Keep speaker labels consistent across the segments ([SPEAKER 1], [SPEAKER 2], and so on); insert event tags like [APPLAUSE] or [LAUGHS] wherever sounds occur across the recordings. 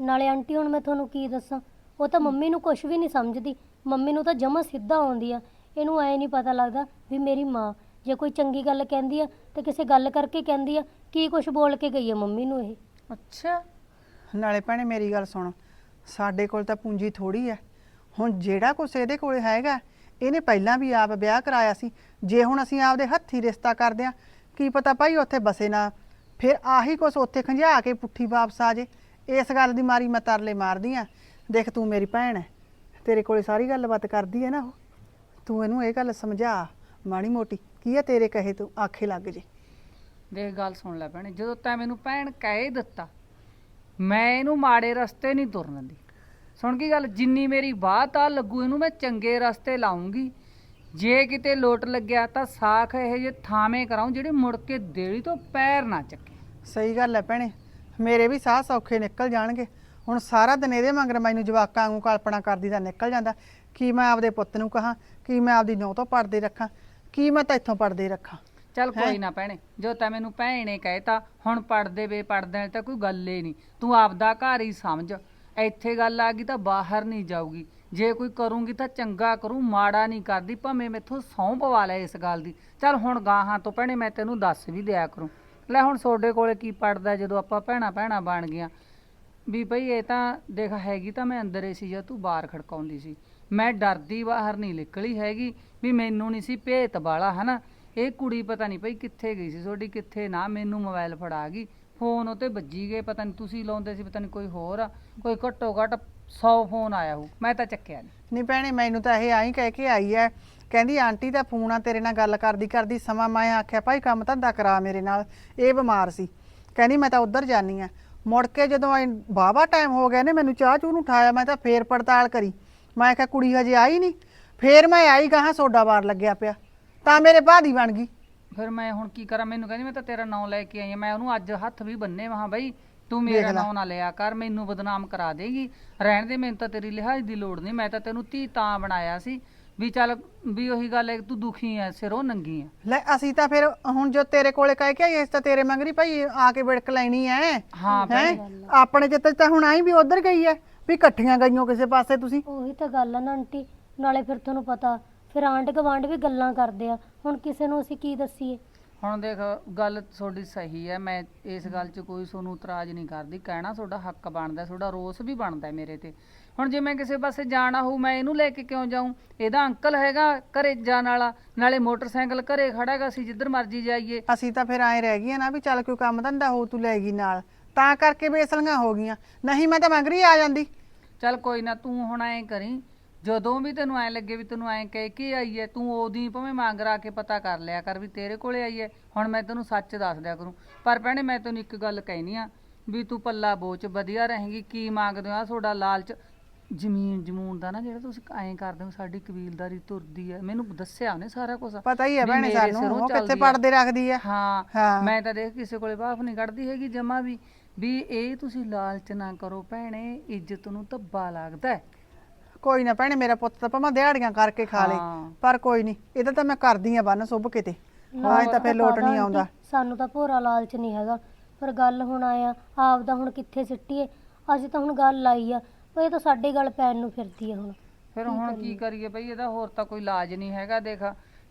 [SPEAKER 1] ਨਾਲੇ ਆਂਟੀ, ਹੁਣ ਮੈਂ ਤੁਹਾਨੂੰ ਕੀ ਦੱਸਾਂ? ਉਹ ਤਾਂ ਮੰਮੀ ਨੂੰ ਕੁਝ ਵੀ ਨਹੀਂ ਸਮਝਦੀ। ਮੰਮੀ ਨੂੰ ਤਾਂ ਜਮਾ ਸਿੱਧਾ ਆਉਂਦੀ ਆ। ਇਹਨੂੰ ਐ ਨਹੀਂ ਪਤਾ ਲੱਗਦਾ ਵੀ ਮੇਰੀ ਮਾਂ ਜੇ ਕੋਈ ਚੰਗੀ ਗੱਲ ਕਹਿੰਦੀ ਆ ਤੇ ਕਿਸੇ ਗੱਲ ਕਰਕੇ ਕਹਿੰਦੀ ਆ, ਕੀ ਕੁਝ ਬੋਲ ਕੇ ਗਈ ਆ ਮੰਮੀ ਨੂੰ ਇਹ?
[SPEAKER 2] ਅੱਛਾ।
[SPEAKER 3] ਨਾਲੇ ਭੈਣੇ, ਮੇਰੀ ਗੱਲ ਸੁਣ। ਸਾਡੇ ਕੋਲ ਤਾਂ ਪੂੰਜੀ ਥੋੜੀ ਐ ਹੁਣ ਜਿਹੜਾ ਕੁਛ ਇਹਦੇ ਕੋਲ ਹੈਗਾ, ਇਹਨੇ ਪਹਿਲਾਂ ਵੀ ਆਪ ਵਿਆਹ ਕਰਾਇਆ ਸੀ। ਜੇ ਹੁਣ ਅਸੀਂ ਆਪਦੇ ਹੱਥੀ ਰਿਸ਼ਤਾ ਕਰਦੇ ਆ, ਕੀ ਪਤਾ ਭਾਈ ਉੱਥੇ ਬਸੇ ਨਾ। ਫਿਰ ਆਹੀ ਕੁਛ ਉੱਥੇ ਖੰਝਾ ਕੇ ਪੁੱਠੀ ਵਾਪਸ ਆ ਜੇ। ਇਸ ਗੱਲ ਦੀ ਮਾਰੀ ਮੈਂ ਤਰਲੇ ਮਾਰਦੀ ਆ। ਦੇਖ ਤੂੰ ਮੇਰੀ ਭੈਣ ਐ। ਤੇਰੇ ਕੋਲੇ ਸਾਰੀ ਗੱਲਬਾਤ ਕਰਦੀ ਐ ਨਾ ਉਹ। ਤੂੰ ਇਹਨੂੰ ਇਹ ਗੱਲ ਸਮਝਾ ਮਾੜੀ ਮੋਟੀ। ਕੀ ਐ ਤੇਰੇ ਕਹੇ ਤੂੰ ਆਖੇ ਲੱਗ ਜੇ?
[SPEAKER 2] ਦੇਖ ਗੱਲ ਸੁਣ ਲੈ ਭੈਣੇ। ਜਦੋਂ ਤੈਂ ਮੈਨੂੰ ਭੈਣ ਕਹਿ ਦਿੱਤਾ ਮੈਂ ਇਹਨੂੰ ਮਾੜੇ ਰਸਤੇ ਨਹੀਂ ਤੁਰਨ ਦਿੰਦੀ। ਸੁਣ ਕੀ ਗੱਲ? ਜਿੰਨੀ ਮੇਰੀ ਬਾਤ ਆ ਲੱਗੂ ਇਹਨੂੰ ਮੈਂ ਚੰਗੇ ਰਸਤੇ ਲਾਉਂਗੀ। ਜੇ ਕਿਤੇ ਲੋਟ ਲੱਗਿਆ ਤਾਂ ਸਾਖ ਇਹ ਜੇ ਥਾਵੇਂ ਕਰਾਉਂ ਜਿਹੜੇ ਮੁੜ ਕੇ ਦੇੜੀ ਤੋਂ ਪੈਰ ਨਾ ਚੱਕੇ।
[SPEAKER 3] ਸਹੀ ਗੱਲ ਹੈ ਭੈਣੇ। ਮੇਰੇ ਵੀ ਸਾਹ ਸੌਖੇ ਨਿਕਲ ਜਾਣਗੇ। ਹੁਣ ਸਾਰਾ ਦਿਨ ਇਹਦੇ ਮਗਰ ਮੈਨੂੰ ਜਵਾਕਾਂ ਵਾਂਗੂ ਕਲਪਨਾ ਕਰਦੀ ਤਾਂ ਨਿਕਲ ਜਾਂਦਾ। ਕੀ ਮੈਂ ਆਪਦੇ ਪੁੱਤ ਨੂੰ ਕਹਾਂ ਕੀ ਮੈਂ ਆਪਦੀ ਨੌ ਤੋਂ ਪੜਦੇ ਰੱਖਾਂ ਕੀ ਮੈਂ ਤਾਂ ਇੱਥੋਂ ਪੜਦੇ ਰੱਖਾਂ?
[SPEAKER 2] ਚੱਲ? ਕੋਈ ਨਾ ਭੈਣੇ ਜੋ ਤੈਂ ਮੈਨੂੰ ਭੈਣੇ ਕਹਿਤਾ ਹੁਣ ਪੜਦੇ ਵੇ ਪੜਦੇ ਤਾਂ ਕੋਈ ਗੱਲ ਈ ਨਹੀਂ। ਤੂੰ ਆਪਦਾ ਘਰ ਹੀ ਸਮਝ ਇੱਥੇ ਗੱਲ ਆ ਗਈ ਤਾਂ ਬਾਹਰ ਨਹੀਂ ਜਾਊਗੀ। ਜੇ ਕੋਈ ਕਰੂੰਗੀ ਤਾਂ ਚੰਗਾ ਕਰੂੰ ਮਾੜਾ ਨਹੀਂ ਕਰਦੀ ਭਾਵੇਂ ਮੈਥੋਂ ਸਹੁੰ ਪਵਾ ਲੈ ਇਸ ਗੱਲ ਦੀ। ਚੱਲ ਹੁਣ ਗਾਹਾਂ ਤੋਂ ਭੈਣੇ ਮੈਂ ਤੈਨੂੰ ਦੱਸ ਵੀ ਦਿਆ ਕਰੂੰ। ਲੈ ਹੁਣ ਤੁਹਾਡੇ ਕੋਲੇ ਕੀ ਪੜਦਾ ਜਦੋਂ ਆਪਾਂ ਭੈਣਾ ਭੈਣਾ ਬਣ ਗਈਆਂ। ਵੀ ਭਈ ਇਹ ਤਾਂ ਦੇਖ ਹੈਗੀ ਤਾਂ ਮੈਂ ਅੰਦਰ ਹੀ ਸੀ ਜਾਂ ਤੂੰ ਬਾਹਰ ਖੜਕਾਉਂਦੀ ਸੀ। ਮੈਂ ਡਰਦੀ ਬਾਹਰ ਨਹੀਂ ਨਿਕਲੀ ਹੈਗੀ, ਵੀ ਮੈਨੂੰ ਨਹੀਂ ਸੀ ਭੇਤ ਵਾਲਾ, ਹਨਾ? ਇਹ ਕੁੜੀ ਪਤਾ ਨਹੀਂ ਭਈ ਕਿੱਥੇ ਗਈ ਸੀ ਤੁਹਾਡੀ ਕਿੱਥੇ ਨਾ ਮੈਨੂੰ ਮੋਬਾਈਲ ਫੜਾ ਗਈ। ਫੋਨ ਉਤੇ ਵੱਜੀ ਗਏ, ਪਤਾ ਨਹੀਂ ਤੁਸੀਂ ਲਾਉਂਦੇ ਸੀ, ਪਤਾ ਨਹੀਂ ਕੋਈ ਹੋਰ ਆ, ਕੋਈ ਘੱਟੋ ਘੱਟ 100 ਫੋਨ ਆਇਆ ਹੋ ਮੈਂ ਤਾਂ ਚੱਕਿਆ ਨਹੀਂ।
[SPEAKER 3] ਨਹੀਂ ਭੈਣੇ, ਮੈਨੂੰ ਤਾਂ ਇਹ ਆਈ ਕਹਿ ਕੇ ਆਈ ਹੈ ਕਹਿੰਦੀ ਆਂਟੀ ਦਾ ਫੋਨ ਆ ਤੇਰੇ ਨਾਲ ਗੱਲ ਕਰਦੀ ਕਰਦੀ ਸਮਾਂ ਮੈਂ ਆਖਿਆ ਭਾਈ ਕੰਮ ਧੰਦਾ ਕਰਾ ਮੇਰੇ ਨਾਲ ਇਹ ਬਿਮਾਰ ਸੀ। ਕਹਿੰਦੀ ਮੈਂ ਤਾਂ ਉੱਧਰ ਜਾਨੀ ਆ। ਮੁੜ ਕੇ ਜਦੋਂ ਬਾਵਾ ਟਾਈਮ ਹੋ ਗਿਆ ਨੇ ਮੈਨੂੰ ਚਾਹ ਚੂ ਨੂੰ ਉਠਾਇਆ ਮੈਂ ਤਾਂ ਫੇਰ ਪੜਤਾਲ ਕਰੀ। ਮੈਂ ਕਿਹਾ ਕੁੜੀ ਹਜੇ ਆਈ ਨਹੀਂ ਫੇਰ ਮੈਂ ਆਈ ਗਾਹਾਂ ਸੋਡਾ ਬਾਰ ਲੱਗਿਆ ਪਿਆ। ਤਾਂ ਮੇਰੇ ਭਾਦੀ ਬਣ ਗਈ।
[SPEAKER 2] ਫਿਰ ਮੈਂ ਹੁਣ ਕੀ ਕਰਾਂ? ਮੈਨੂੰ ਕਹਿੰਦੀ ਮੈਂ ਤਾਂ ਤੇਰਾ ਨਾਂ ਲੈ ਕੇ ਆਈ ਆ। ਮੈਂ ਉਹਨੂੰ ਅੱਜ ਹੱਥ ਵੀ ਬੰਨੇ ਵਾਂ ਬਈ ਤੂੰ ਮੇਰਾ। ਨਾਂ ਨਾ ਲਿਆ ਕਰ ਮੈਨੂੰ ਬਦਨਾਮ ਕਰਾ ਦੇਗੀ। ਰਹਿਣ ਦੇ ਮੈਨੂੰ ਤਾਂ ਤੇਰੀ ਲਿਹਾਜ਼ ਦੀ ਲੋੜ ਨਹੀਂ ਮੈਂ ਤਾਂ ਤੈਨੂੰ ਧੀ ਤਾਂ ਬਣਾਇਆ ਸੀ। ਵੀ ਚੱਲ ਵੀ ਉਹੀ ਗੱਲ ਹੈ ਕਿ ਤੂੰ ਦੁਖੀ ਐ ਸਿਰੋਂ ਨੰਗੀ ਐ।
[SPEAKER 3] ਲੈ ਅਸੀਂ ਤਾਂ ਫਿਰ ਹੁਣ ਜੋ ਤੇਰੇ ਕੋਲੇ ਕਹਿ ਕੇ ਆਈ ਇਸ ਤਾਂ ਤੇਰੇ ਮੰਗਰੀ ਭਾਈ ਆ ਕੇ ਵਿੜਕ ਲੈਣੀ ਐ।
[SPEAKER 2] ਹਾਂ ਭੈਣੇ
[SPEAKER 3] ਆਪਣੇ 'ਚ ਤਾਂ ਹੁਣ ਆਈ ਵੀ ਉਧਰ ਗਈ ਐ ਵੀ ਇਕੱਠੀਆਂ ਗਈਆਂ ਕਿਸੇ ਪਾਸੇ ਤੁਸੀਂ।
[SPEAKER 1] ਉਹੀ ਤਾਂ ਗੱਲ ਆ ਨਾ ਆਂਟੀ ਨਾਲੇ ਫਿਰ ਤੁਹਾਨੂੰ ਪਤਾ ਫਿਰ ਆਂਢ ਗੁਆਂਢ ਵੀ ਗੱਲਾਂ ਕਰਦੇ ਆ ਹੁਣ ਕਿਸੇ ਨੂੰ ਅਸੀਂ ਕੀ ਦੱਸੀਏ?
[SPEAKER 2] ਹੁਣ ਦੇਖ ਗੱਲ ਤੁਹਾਡੀ ਸਹੀ ਹੈ ਮੈਂ ਇਸ ਗੱਲ 'ਚ ਕੋਈ ਤੁਹਾਨੂੰ ਇਤਰਾਜ਼ ਨਹੀਂ ਕਰਦੀ। ਕਹਿਣਾ ਤੁਹਾਡਾ ਹੱਕ ਬਣਦਾ ਤੁਹਾਡਾ ਰੋਸ ਵੀ ਬਣਦਾ ਮੇਰੇ ਤੇ। ਹੁਣ ਜੇ ਮੈਂ ਕਿਸੇ ਪਾਸੇ ਜਾਣਾ ਹੋਊ ਮੈਂ ਇਹਨੂੰ ਲੈ ਕੇ ਕਿਉਂ ਜਾਊਂ? ਇਹਦਾ ਅੰਕਲ ਹੈਗਾ ਘਰੇ ਜਾਣ ਵਾਲਾ ਨਾਲੇ ਮੋਟਰਸਾਈਕਲ ਘਰੇ ਖੜਾ ਹੈਗਾ ਅਸੀਂ ਜਿੱਧਰ ਮਰਜ਼ੀ ਜਾਈਏ।
[SPEAKER 3] ਅਸੀਂ ਤਾਂ ਫਿਰ ਐਂ ਰਹਿ ਗਈਆਂ ਨਾ ਵੀ ਚੱਲ ਕੋਈ ਕੰਮ ਧੰਦਾ ਹੋ ਤੂੰ ਲੈ ਗਈ ਨਾਲ। ਤਾਂ ਕਰਕੇ ਬੇਸਲੀਆਂ ਹੋ ਗਈਆਂ। ਨਹੀਂ ਮੈਂ ਤਾਂ ਮੰਗਰੀ ਆ ਜਾਂਦੀ।
[SPEAKER 2] ਚੱਲ ਕੋਈ ਨਾ ਤੂੰ ਹੁਣ ਐਂ ਕਰੀ ਜਦੋਂ ਵੀ ਤੈਨੂੰ ਐਂ ਲੱਗੇ ਵੀ ਤੈਨੂੰ ਐਂ ਕਹਿ ਕੇ ਆਈ ਹੈ ਤੂੰ ਉਹਦੀ ਭਾਵੇਂ ਮੰਗ ਰਾ ਕੇ ਪਤਾ ਕਰ ਲਿਆ ਕਰ ਵੀ ਤੇਰੇ ਕੋਲੇ ਆਈ ਹੈ ਹੁਣ ਮੈਂ ਤੈਨੂੰ ਸੱਚ ਦੱਸ ਦਿਆ ਕਰੂੰ। ਪਰ ਭੈਣੇ ਮੈਂ ਤੈਨੂੰ ਇੱਕ ਗੱਲ ਕਹਿਨੀ ਆ ਵੀ ਤੂੰ ਪੱਲਾ ਬੋਚ ਵਧੀਆ ਰਹੇਂਗੀ ਕੀ ਮੰਗਦੇ ਹੋ? ਆ ਤੁਹਾਡਾ ਲਾਲਚ। ਜ਼ਮੀਨ ਜਮੂਨ ਦਾ ਨਾ ਜਿਹੜਾ ਤੁਸੀਂ ਐਂ ਕਰਦੇ ਹੋ ਸਾਡੀ ਕਬੀਲਦਾਰੀ ਤੁਰਦੀ ਹੈ ਮੈਨੂੰ ਦੱਸਿਆ ਉਹਨੇ ਸਾਰਾ ਕੁਝ
[SPEAKER 3] ਪਤਾ ਹੀ ਹੈ ਭੈਣੇ ਸਾਨੂੰ ਉਹ ਕਿੱਥੇ ਪੜਦੇ ਰੱਖਦੀ
[SPEAKER 2] ਹਾਂ
[SPEAKER 3] ਹਾਂ।
[SPEAKER 2] ਮੈਂ ਤਾਂ ਦੇਖ ਕਿਸੇ ਕੋਲੇ ਬਾਫ ਨਹੀਂ ਕੱਢਦੀ ਹੈਗੀ ਜਮਾ ਵੀ। ਵੀ ਇਹ ਤੁਸੀਂ ਲਾਲਚ ਨਾ ਕਰੋ ਭੈਣੇ ਇੱਜ਼ਤ ਨੂੰ ਧੱਬਾ ਲੱਗਦਾ ਹੈ
[SPEAKER 3] ਕੋਈ ਨਾ ਭੈਣੇ ਮੇਰਾ ਪੁੱਤ ਤਾਂ ਭਾਵੇਂ ਦਿਹਾੜੀਆਂ ਕਰਕੇ ਖਾ ਲੇ
[SPEAKER 2] ਹਾਂ।
[SPEAKER 3] ਪਰ ਕੋਈ ਨਹੀਂ ਇਹਦਾ ਤਾਂ ਮੈਂ ਕਰਦੀ ਆ ਬੰਨ ਸੁੱਭ ਕਿਤੇ ਹਾਂ ਇਹ ਤਾਂ ਫਿਰ ਲੋਟ ਨਹੀਂ ਆਉਂਦਾ।
[SPEAKER 1] ਸਾਨੂੰ ਤਾਂ ਭੋਰਾ ਲਾਲਚ ਨਹੀਂ ਹੈਗਾ ਪਰ ਗੱਲ ਹੁਣ ਆਇਆ ਆਪ ਦਾ ਹੁਣ ਕਿੱਥੇ ਸਿੱਟੀਏ ਅਸੀਂ ਤਾਂ ਹੁਣ ਗੱਲ ਆਈ ਆ ਪਰ ਇਹ ਤਾਂ ਸਾਡੇ ਗੱਲ ਪੈਣ ਨੂੰ ਫਿਰਦੀ ਆ ਹੁਣ।
[SPEAKER 2] ਫਿਰ ਹੁਣ ਕੀ ਕਰੀਏ ਬਈ ਇਹਦਾ ਹੋਰ ਤਾਂ ਕੋਈ ਇਲਾਜ ਨਹੀਂ ਹੈਗਾ ਦੇਖ।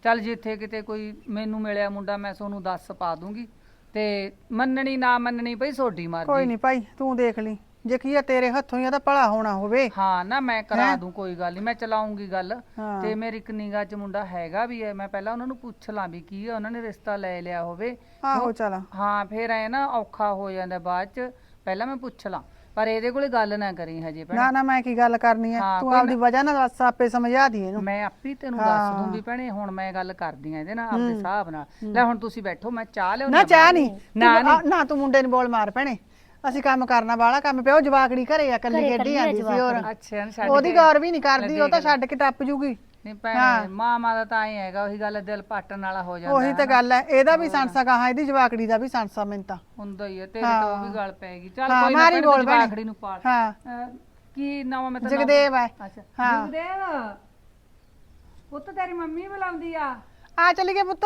[SPEAKER 2] ਚੱਲ ਜਿੱਥੇ ਕਿਤੇ ਕੋਈ ਮੈਨੂੰ ਮਿਲਿਆ ਮੁੰਡਾ ਮੈਂ ਤੁਹਾਨੂੰ ਦੱਸ ਪਾ ਦੂੰਗੀ। ਤੇ ਮੰਨਣੀ ਨਾ ਮੰਨਣੀ ਬਈ ਸੋਡੀ
[SPEAKER 3] ਕੋਈ
[SPEAKER 2] ਮਰਜ਼ੀ
[SPEAKER 3] ਨਹੀਂ ਭਾਈ ਤੂੰ ਦੇਖ ਲਈ। ਜੇ ਕੀ ਆ ਤੇਰੇ ਹੱਥੋਂ ਹੀ ਆ ਤਾਂ ਭਲਾ ਹੋਣਾ ਹੋਵੇ।
[SPEAKER 2] ਹਾਂ ਨਾ ਮੈਂ ਕਰਾ
[SPEAKER 3] ਹੈਂ?
[SPEAKER 2] ਦੂੰ ਕੋਈ ਗੱਲ ਨਹੀਂ ਮੈਂ ਚਲਾਉਂਗੀ ਗੱਲ।
[SPEAKER 3] ਹਾਂ।
[SPEAKER 2] ਤੇ ਮੇਰੀ ਇੱਕ ਨਿਗਾਹ 'ਚ ਮੁੰਡਾ ਹੈਗਾ ਵੀ ਹੈ ਮੈਂ ਪਹਿਲਾਂ ਉਹਨਾਂ ਨੂੰ ਪੁੱਛ ਲਾਂ ਵੀ ਕੀ ਹੈ ਉਹਨਾਂ ਨੇ ਰਿਸ਼ਤਾ ਲੈ ਲਿਆ ਹੋਵੇ।
[SPEAKER 3] ਆਹੋ ਚਲ।
[SPEAKER 2] ਹਾਂ ਫਿਰ ਐ ਨਾ ਔਖਾ ਹੋ ਜਾਂਦਾ ਬਾਅਦ 'ਚ ਪਹਿਲਾਂ ਮੈਂ ਪੁੱਛ ਲਾਂ ਪਰ ਇਹਦੇ ਕੋਲੇ ਗੱਲ ਨਾ ਕਰੀ ਹਜੇ ਭੈਣੇ।
[SPEAKER 3] ਨਾ ਨਾ ਮੈਂ ਕੀ ਗੱਲ ਕਰਨੀ ਆ
[SPEAKER 2] ਹਾਂ,
[SPEAKER 3] ਤੂੰ
[SPEAKER 2] ਕੋਈ
[SPEAKER 3] ਆਪਦੀ ਵਜ੍ਹਾ ਨਾਲ ਬਸ ਆਪੇ ਸਮਝਾ ਦੀ ਇਹਨੂੰ।
[SPEAKER 2] ਮੈਂ ਆਪੇ ਤੈਨੂੰ। ਦੱਸ ਦੂੰ ਵੀ ਭੈਣੇ ਹੁਣ ਮੈਂ ਗੱਲ ਕਰਦੀ ਆ ਇਹਦੇ ਨਾਲ ਆਪਦੇ ਹਿਸਾਬ ਨਾਲ। ਲੈ ਹੁਣ ਤੁਸੀਂ ਬੈਠੋ ਮੈਂ ਚਾਹ ਲਿਆਉਣੀ
[SPEAKER 3] ਨਾ
[SPEAKER 2] ਆ
[SPEAKER 3] ਚਾਹ। ਨਹੀਂ।
[SPEAKER 2] ਨਾ
[SPEAKER 3] ਆ, ਨਾ ਤੂੰ ਮੁੰਡੇ ਨੂੰ ਬੋਲ ਮਾਰ ਭੈਣੇ। ਅਸੀਂ ਕੰਮ ਕਰਨਾ ਵਾਲਾ ਕੰਮ ਪਿਓ ਜਵਾਕੜੀ ਘਰੇ ਆ ਕੱਲੀ ਖੇਡੀ ਆਂਦੀ ਸੀ ਹੋਰ।
[SPEAKER 2] ਅੱਛਾ ਛੱਡ
[SPEAKER 3] ਉਹਦੀ ਗੌਰ ਵੀ ਨਹੀਂ ਕਰਦੀ ਉਹ ਤਾਂ। ਛੱਡ ਕੇ ਟੱਪ ਜੂਗੀ।
[SPEAKER 2] ਨਹੀਂ
[SPEAKER 3] ਹਾਂ।
[SPEAKER 2] ਭੈਣੇ ਮਾਮਾ ਦਾ ਤਾਂ ਐ ਹੈਗਾ ਉਹੀ ਗੱਲ ਦਿਲ ਪਾਟਣ ਵਾਲਾ ਹੋ ਜਾਂਦਾ
[SPEAKER 3] ਉਹੀ ਤਾਂ। ਗੱਲ ਹੈ ਇਹਦਾ ਵੀ ਸੰਸਾ ਕਹਾ ਇਹਦੀ ਜਵਾਕੜੀ ਦਾ ਵੀ ਸੰਸਾ ਮੈਨੂੰ ਤਾਂ।
[SPEAKER 2] ਹੁੰਦਾ ਹੀ ਹੈ ਤੇਰੇ ਤਾਂ ਉਹ ਵੀ
[SPEAKER 3] ਹਾਂ।
[SPEAKER 2] ਗੱਲ ਪੈਗੀ ਚੱਲ
[SPEAKER 3] ਹਾਂ,
[SPEAKER 2] ਕੋਈ ਨਾ
[SPEAKER 3] ਮਾਰੀ
[SPEAKER 2] ਭੈਣੇ,
[SPEAKER 3] ਬੋਲ
[SPEAKER 2] ਤੂੰ
[SPEAKER 3] ਭੈਣੇ।
[SPEAKER 2] ਜਵਾਕੜੀ ਨੂੰ ਪਾਲ।
[SPEAKER 3] ਹਾਂ।
[SPEAKER 2] ਅਹ, ਕੀ ਨਾਮ ਮੈਂ ਤਾਂ
[SPEAKER 3] ਜਗਦੇਵ ਹੈ।
[SPEAKER 2] ਅੱਛਾ।
[SPEAKER 3] ਹਾਂ।
[SPEAKER 2] ਜਗਦੇਵ ਪੁੱਤ ਤੇਰੀ ਮੰਮੀ ਬੁਲਾਉਂਦੀ ਆ।
[SPEAKER 3] ਆ ਚੱਲ ਗਏ ਪੁੱਤ।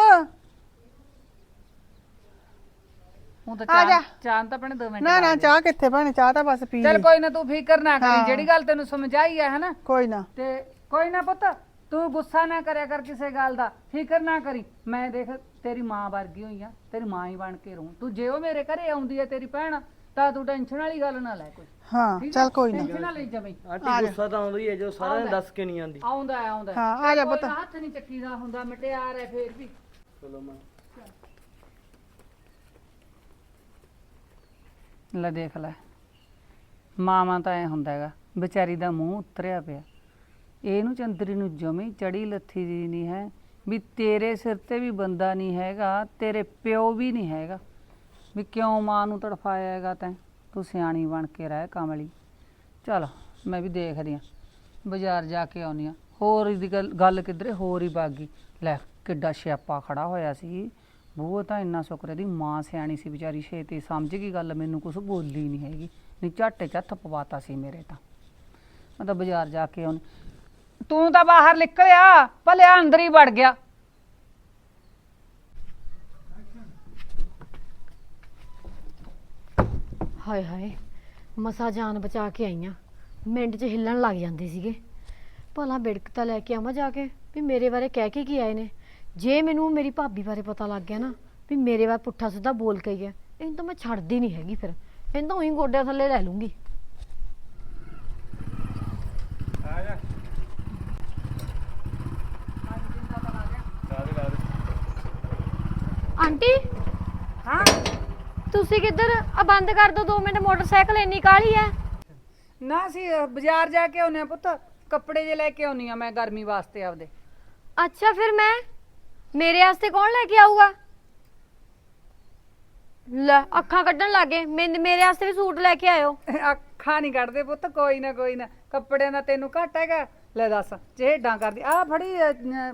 [SPEAKER 2] ਉਹ ਤਾਂ
[SPEAKER 3] ਆ ਜਾ।
[SPEAKER 2] ਚਾਹ ਚਾਹ ਤਾਂ ਆਪਣੇ 2 ਮਿੰਟ
[SPEAKER 3] ਨਾ ਨਾ ਚਾਹ ਕਿੱਥੇ ਭੈਣੇ? ਚਾਹ ਤਾਂ ਬਸ ਪੀ
[SPEAKER 2] ਚੱਲ
[SPEAKER 3] ਲਈ।
[SPEAKER 2] ਕੋਈ ਨਾ ਤੂੰ ਫਿਕਰ ਨਾ ਕਰੀ। ਜਿਹੜੀ ਗੱਲ ਤੈਨੂੰ ਸਮਝਾਈ ਹੈ ਹਨਾ?
[SPEAKER 3] ਕੋਈ ਨਾ।
[SPEAKER 2] ਤੇ ਕੋਈ ਨਾ ਪੁੱਤ ਤੂੰ ਗੁੱਸਾ ਨਾ ਕਰਿਆ ਕਰ ਕਿਸੇ ਗੱਲ ਦਾ। ਫਿਕਰ ਨਾ ਕਰੀ। ਮੈਂ ਦੇਖ ਤੇਰੀ ਮਾਂ ਵਰਗੀ ਹੋਈ ਆ ਤੇਰੀ ਮਾਂ ਹੀ ਬਣ ਕੇ ਰਹੂੰ। ਤੂੰ ਜੇ ਉਹ ਮੇਰੇ ਘਰੇ ਆਉਂਦੀ ਹੈ ਤੇਰੀ ਭੈਣ ਤਾਂ ਤੂੰ ਟੈਨਸ਼ਨ ਵਾਲੀ ਗੱਲ ਨਾ ਲੈ ਕੋਈ।
[SPEAKER 3] ਹਾਂ
[SPEAKER 2] ਠੀਕ
[SPEAKER 3] ਚੱਲ
[SPEAKER 2] ਆ?
[SPEAKER 3] ਕੋਈ ਨਾ।
[SPEAKER 2] ਟੈਨਸ਼ਨ ਨਾ ਲਈ ਜਮਈ
[SPEAKER 4] ਆਂਟੀ ਗੁੱਸਾ ਤਾਂ ਆਉਂਦਾ ਹੀ ਜੋ ਸਾਰਿਆਂ ਨੇ ਦੱਸ ਕੇ ਨਹੀਂ
[SPEAKER 2] ਆਉਂਦਾ ਹੈ, ਆਉਂਦਾ। ਹੈ।
[SPEAKER 3] ਹਾਂ, ਆ ਜਾ
[SPEAKER 2] ਕੋਈ
[SPEAKER 3] ਪੁੱਤ।
[SPEAKER 2] ਹੱਥ ਨਹੀਂ ਚੱਕੀਦਾ ਹੁੰਦਾ ਮਟਿਆਰ ਹੈ ਫੇਰ ਵੀ।
[SPEAKER 4] ਚਲੋ ਮੈਂ।
[SPEAKER 2] ਲੈ ਦੇਖ ਲੈ। ਮਾਵਾਂ ਤਾਂ ਐ ਹੁੰਦਾ ਹੈਗਾ, ਵਿਚਾਰੀ ਦਾ ਮੂੰਹ ਉਤਰਿਆ ਪਿਆ। ਇਹਨੂੰ ਚੰਦਰੀ ਨੂੰ ਜਮੀ ਚੜੀ ਲੱਥੀ ਦੀ ਨਹੀਂ ਹੈ, ਵੀ ਤੇਰੇ ਸਿਰ ਤੇ ਵੀ ਬੰਦਾ ਨਹੀਂ ਹੈਗਾ, ਤੇਰੇ ਪਿਓ ਵੀ ਨਹੀਂ ਹੈਗਾ। ਵੀ ਕਿਉਂ ਮਾਂ ਨੂੰ ਤੜਫਾਇਆ ਹੈਗਾ ਤੈਂ? ਤੂੰ ਸਿਆਣੀ ਬਣ ਕੇ ਰਹਿ ਕਮਲੀ। ਚਲ, ਮੈਂ ਵੀ ਦੇਖਦੀ ਆ। ਬਾਜ਼ਾਰ ਜਾ ਕੇ ਆਉਣੀ ਆ। ਹੋਰ ਦੀ ਗੱਲ ਗੱਲ ਕਿਧਰੇ? ਹੋਰ ਹੀ ਬਾਗੀ। ਲੈ, ਕਿੱਡਾ ਸਿਆਪਾ ਖੜਾ ਹੋਇਆ ਸੀ। ਉਹ ਤਾਂ ਇੰਨਾ ਸ਼ੁਕਰ ਦੀ ਮਾਂ ਸਿਆਣੀ ਸੀ ਵਿਚਾਰੀ, ਛੇਤੀ ਸਮਝ ਗਈ ਗੱਲ, ਮੈਨੂੰ ਕੁਝ ਬੋਲੀ ਨਹੀਂ ਹੈਗੀ। ਨਹੀਂ ਝੱਟ ਚੱਥ ਪਵਾਤਾ ਸੀ ਮੇਰੇ ਤਾਂ। ਮੈਂ ਤਾਂ ਬਾਜ਼ਾਰ ਜਾ ਕੇ ਆਉਣੀ ਤੂੰ ਤਾਂ ਬਾਹਰ ਨਿਕਲਿਆ, ਭਲਿਆ ਅੰਦਰ ਹੀ ਵੜ ਗਿਆ।
[SPEAKER 5] ਹਾਏ ਹਾਏ, ਮਸਾ ਜਾਨ ਬਚਾ ਕੇ ਆਈਆਂ। ਮਿੰਟ 'ਚ ਹਿੱਲਣ ਲੱਗ ਜਾਂਦੇ ਸੀਗੇ। ਭਲਾ ਬਿੜਕ ਤਾਂ ਲੈ ਕੇ ਆਵਾਂ ਜਾ ਕੇ, ਵੀ ਮੇਰੇ ਬਾਰੇ ਕਹਿ ਕੇ ਕੀ ਆਏ ਨੇ? ਜੇ ਮੈਨੂੰ ਮੇਰੀ ਭਾਬੀ ਬਾਰੇ ਪਤਾ ਲੱਗ ਗਿਆ ਨਾ ਵੀ ਮੇਰੇ ਬਾਰੇ ਪੁੱਠਾ ਸਿੱਧਾ ਬੋਲ ਕੇ ਗਿਆ ਇਹਨੂੰ ਤਾਂ ਮੈਂ ਛੱਡਦੀ ਨਹੀਂ ਹੈਗੀ ਫਿਰ। ਇਹਨੂੰ ਤਾਂ ਉਹੀ ਗੋਡਿਆਂ ਥੱਲੇ ਲੈ ਲੂੰਗੀ। ਆਂਟੀ?
[SPEAKER 2] ਹਾਂ।
[SPEAKER 5] ਤੁਸੀਂ ਕਿੱਧਰ? ਆ ਬੰਦ ਕਰ ਦੋ 2 ਮਿੰਟ ਮੋਟਰਸਾਈਕਲ ਇੰਨੀ ਕਾਲੀ ਹੈ?
[SPEAKER 2] ਨਾ ਅਸੀਂ ਅ, ਬਾਜ਼ਾਰ ਜਾ ਕੇ ਆਉਨੇ ਆ ਪੁੱਤ। ਕੱਪੜੇ ਜੇ ਲੈ ਕੇ ਆਉਣੀ ਆ ਮੈਂ ਗਰਮੀ ਵਾਸਤੇ ਆਪਦੇ।
[SPEAKER 5] ਅੱਛਾ ਫਿਰ ਮੈਂ? ਮੇਰੇ ਵਾਸਤੇ ਕੌਣ ਲੈ ਕੇ ਆਊਗਾ? ਲੈ, ਅੱਖਾਂ ਕੱਢਣ ਲੱਗੇ। ਮੈਨ- ਮੇਰੇ ਵਾਸਤੇ ਵੀ ਸੂਟ ਲੈ ਕੇ ਆਇਓ।
[SPEAKER 2] ਅੱਖਾਂ ਨਹੀਂ ਕੱਢਦੇ ਪੁੱਤ, ਕੋਈ ਨਾ ਕੋਈ ਨਾ। ਕੱਪੜਿਆਂ ਦਾ ਤੈਨੂੰ ਘੱਟ ਹੈਗਾ। ਲੈ ਦੱਸ, ਜੇ ਚਿਹੜਾਂ ਕਰਦੀ ਆ ਫੜੀ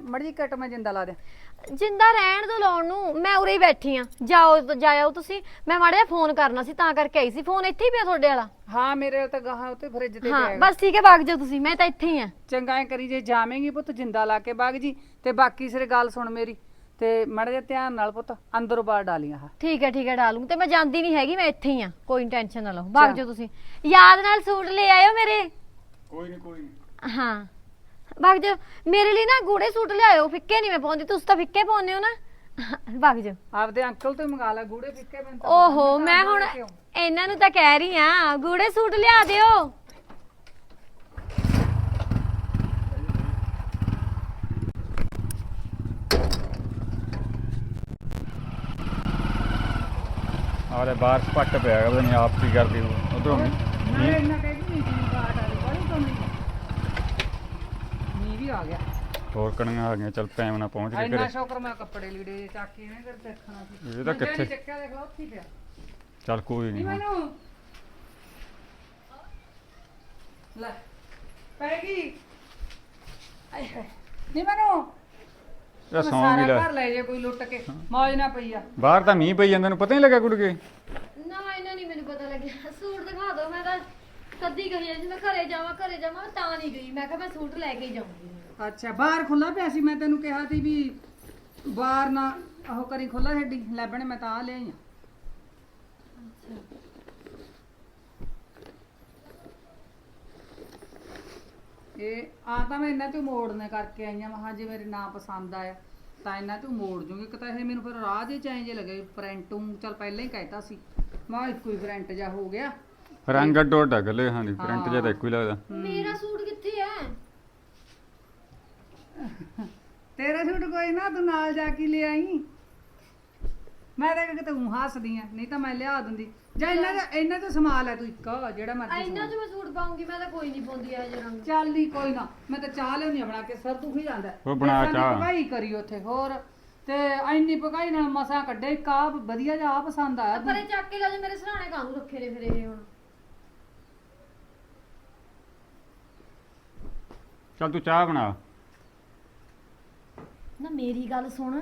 [SPEAKER 2] ਮੜੀ ਕੱਟ ਮੈਂ ਜਿੰਦਾ ਲਾ ਦੇ
[SPEAKER 5] ਜਿੰਦਾ ਰਹਿਣ ਦੋ ਲਾਉਣ ਨੂੰ ਮੈਂ ਉਰੇ ਹੀ ਬੈਠੀ ਆ। ਜਾਓ ਜਾਇਓ ਤੁਸੀਂ। ਮੈਂ ਮਾੜਾ ਜਿਹਾ ਫੋਨ ਕਰਨਾ ਸੀ ਤਾਂ ਕਰਕੇ ਆਈ ਸੀ। ਫੋਨ ਇੱਥੇ ਹੀ ਪਿਆ ਤੁਹਾਡੇ ਵਾਲਾ?
[SPEAKER 2] ਹਾਂ ਮੇਰੇ ਤਾਂ ਗਾਹਾਂ ਉੱਤੇ ਫਰਿੱਜ ਤੇ
[SPEAKER 5] ਹਾਂ
[SPEAKER 2] ਪਿਆ
[SPEAKER 5] ਬਸ ਠੀਕ ਹੈ ਵਗ ਜਾਓ ਤੁਸੀਂ ਮੈਂ ਤਾਂ ਇੱਥੇ ਹੀ ਆ।
[SPEAKER 2] ਚੰਗਾ ਐ ਕਰੀ ਜੇ ਜਾਵੇਂਗੀ ਪੁੱਤ ਜਿੰਦਾ ਲਾ ਕੇ ਬਾਗ ਜੀ। ਤੇ ਬਾਕੀ ਸਿਰੇ ਗੱਲ ਸੁਣ ਮੇਰੀ। ਤੇ ਮੜ ਜਾ ਧਿਆਨ ਨਾਲ ਪੁੱਤ ਅੰਦਰੋਂ ਬਾਹਰ ਡਾਲੀਆਂ ਹਾਂ
[SPEAKER 5] ਠੀਕ ਹੈ ਠੀਕ ਹੈ ਡਾਲੂੰ। ਤੇ ਮੈਂ ਜਾਂਦੀ ਨਹੀਂ ਹੈਗੀ ਮੈਂ ਇੱਥੇ ਹੀ ਆ। ਕੋਈ ਟੈਨਸ਼ਨ ਨਾ ਲਓ। ਵਗ ਜਾਓ ਤੁਸੀਂ। ਯਾਦ ਨਾਲ ਸੂਟ ਲੈ ਆਇਓ ਮੇਰੇ।
[SPEAKER 4] ਕੋਈ ਨਹੀਂ ਕੋਈ
[SPEAKER 5] ਹਾਂ। ਵਗ ਜਾਓ ਮੇਰੇ ਲਈ ਨਾ ਗੂੜੇ ਸੂਟ ਲਿਆਇਓ ਫਿੱਕੇ ਨਹੀਂ ਮੈਂ ਪਾਉਂਦੀ। ਤੁਸੀਂ ਤਾਂ ਫਿੱਕੇ ਪਾਉਂਦੇ ਹੋ ਨਾ। ਵਗ ਜਾਓ
[SPEAKER 2] ਆਪਦੇ ਅੰਕਲ ਤੋਂ ਹੀ ਮੰਗਾ ਲੈ ਗੂੜੇ ਫਿੱਕੇ ਮੈਂ ਤਾਂ
[SPEAKER 5] ਓਹੋ ਮੈਂ ਹੁਣ ਇਹਨਾਂ ਨੂੰ ਤਾਂ ਕਹਿ ਰਹੀ ਆ ਗੂੜੇ ਸੂਟ ਲਿਆ ਦਿਓ।
[SPEAKER 6] ਆਲੇ ਬਾਹਰ ਪੱਟ ਪਿਆ ਹੈਗਾ ਪਤਾ ਨਹੀਂ ਆਪ ਕੀ ਕਰਦੀ ਉਧਰੋਂ
[SPEAKER 2] ਮੈਂ ਇੰਨਾ ਕਹਿ ਵੀ ਨਹੀਂ ਸੀ ਬਾਹਰ ਆ ਬੜੀ ਕਮਲੀ ਨੀ ਵੀ ਆ ਗਿਆ।
[SPEAKER 6] ਹੋਰ ਕਣੀਆਂ ਆ ਗਈਆਂ ਚੱਲ ਟਾਈਮ ਨਾਲ ਪਹੁੰਚ ਗਏ
[SPEAKER 2] ਇੰਨਾ
[SPEAKER 6] ਘਰੇ।
[SPEAKER 2] ਸ਼ੌਕਰ ਮੈਂ ਕੱਪੜੇ ਲੀੜੇ ਚੱਕ ਕੇ ਨੇ ਕਰ ਦੇਖਣਾ ਸੀ।
[SPEAKER 6] ਇਹ ਤਾਂ
[SPEAKER 2] ਮੈਂ
[SPEAKER 6] ਕਿੱਥੇ?
[SPEAKER 2] ਚੱਕਿਆ ਦੇਖ ਲਾ ਉੱਥੇ ਹੀ ਪਿਆ।
[SPEAKER 6] ਚੱਲ ਕੋਈ
[SPEAKER 2] ਨੀ
[SPEAKER 6] ਨਹੀਂ।
[SPEAKER 2] ਮੈਨੂੰ। ਲੈ ਪੈ ਗਈ। ਆਏ ਹਾਏ ਨੀ ਮੈਨੂੰ।
[SPEAKER 6] ਇਹ ਸੌਂ
[SPEAKER 2] ਸਾਰਾ
[SPEAKER 6] ਲੈ।
[SPEAKER 2] ਘਰ ਲੈ ਜੇ ਕੋਈ ਲੁੱਟ ਕੇ ਮੌਜ ਨਾ ਪਈ ਆ।
[SPEAKER 6] ਬਾਹਰ ਤਾਂ ਮੀਂਹ ਪਈ ਜਾਂਦਾ ਨੂੰ ਪਤਾ ਨਹੀਂ ਲੱਗਾ ਕੁੜ ਕੇ
[SPEAKER 5] ਨਾ ਇਹਨਾਂ ਨਹੀਂ ਮੈਨੂੰ ਪਤਾ ਲੱਗਿਆ। ਸੂਟ ਦਿਖਾ ਦਿਓ ਮੈਂ ਤਾਂ ਕਦੀ ਕਹੀ ਜਾਂਦੀ ਮੈਂ ਘਰੇ ਜਾਵਾਂ ਘਰੇ ਜਾਵਾਂ ਤਾਂ ਨਹੀਂ ਗਈ। ਮੈਂ ਕਿਹਾ ਮੈਂ ਸੂਟ ਲੈ ਕੇ ਹੀ ਜਾਊਂਗੀ।
[SPEAKER 2] ਅੱਛਾ ਬਾਹਰ ਖੁੱਲਾ ਪਿਆ ਸੀ ਮੈਂ ਤੈਨੂੰ ਕਿਹਾ ਸੀ ਵੀ ਬਾਹਰ ਨਾ ਉਹ ਕਰੀ ਖੁੱਲਾ ਛੱਡੀ ਲੱਭਣੇ ਮੈਂ ਤਾਂ ਆ ਲਿਆਈ ਆ। ਇਹ ਆ ਤਾਂ ਮੈਂ ਇਹਨਾਂ ਤੋਂ ਮੋੜਨੇ ਕਰਕੇ ਆਈਆਂ ਮਹਾ ਜੇ ਮੇਰੇ ਨਾ ਪਸੰਦ ਆਇਆ ਤਾਂ ਇਹਨਾਂ ਤੋਂ ਮੋੜ ਜੂਗੀ। ਇੱਕ ਤਾਂ ਇਹ ਮੈਨੂੰ ਫਿਰ ਰਾਹ ਦੇ ਚੇਂਜ ਲੱਗੇ ਪ੍ਰਿੰਟ ਚਲ ਪਹਿਲਾਂ ਹੀ ਕਹਿਤਾ ਸੀ। ਮਾ ਇੱਕੋ ਹੀ ਪ੍ਰਿੰਟ ਜਾ ਹੋ ਗਿਆ।
[SPEAKER 6] ਰੰਗ ਅੱਡੋ ਅੱਡ ਅਗਲੇ ਹਾਂ ਦੀ ਪ੍ਰਿੰਟ ਜਿਹਾ ਤਾਂ ਇੱਕੋ ਹੀ ਲੱਗਦਾ।
[SPEAKER 5] ਮੇਰਾ ਸੂਟ ਕਿੱਥੇ ਹੈ
[SPEAKER 2] ਤੇਰਾ ਸੂਟ ਕੋਈ ਨਾ ਤੂੰ ਨਾਲ ਜਾ ਕੇ ਲੈ ਆਈ। ਮੈਂ ਤਾਂ ਕਿਤੇ ਹੂੰ ਹੱਸਦੀ ਆ ਨਹੀਂ ਤਾਂ ਮੈਂ ਲਿਆ ਦਿੰਦੀ। ਜਾਂ ਇਹਨਾਂ ਦਾ ਇਹਨਾਂ ਤੋਂ ਸਮਾਲ ਹੈ ਤੂੰ ਇੱਕ ਜਿਹੜਾ ਮਰਜ਼ੀ
[SPEAKER 5] ਇੰਨਾ। ਚ ਮੈਂ ਸੂਟ ਪਾਉਂਗੀ ਮੈਂ ਤਾਂ ਕੋਈ ਨਹੀਂ ਪਾਉਂਦੀ ਇਹ ਜਿਹਾ ਰੰਗ।
[SPEAKER 2] ਚੱਲ ਨਹੀਂ ਕੋਈ ਨਾ ਮੈਂ ਤਾਂ ਚਾਹ ਲਿਆਉਣੀ ਆ ਬਣਾ ਕੇ ਸਰ ਦੁਖੀ ਜਾਂਦਾ। ਹੈ।
[SPEAKER 6] ਉਹ ਬਣਾ
[SPEAKER 2] ਤੇ ਸਾਨੂੰ
[SPEAKER 6] ਚਾਹ।
[SPEAKER 2] ਪਕਾਈ ਕਰੀ ਉੱਥੇ ਹੋਰ। ਤੇ ਐਨੀ ਪਕਾਈ ਨਾਲ ਮਸਾਂ ਕੱਢੇ ਇੱਕ ਆ ਵਧੀਆ ਜਿਹਾ ਆ ਪਸੰਦ ਆਇਆ
[SPEAKER 5] ਪਰ ਇਹ ਚੱਕ ਕੇ ਲੈ ਜਾ ਮੇਰੇ ਸਰਾਣੇ ਕਾਹਨੂੰ ਰੱਖੇ ਨੇ ਫਿਰ ਇਹ ਹੁਣ।
[SPEAKER 6] ਚੱਲ ਤੂੰ ਚਾਹ ਬਣਾ।
[SPEAKER 5] ਨਾ ਮੇਰੀ ਗੱਲ ਸੁਣ।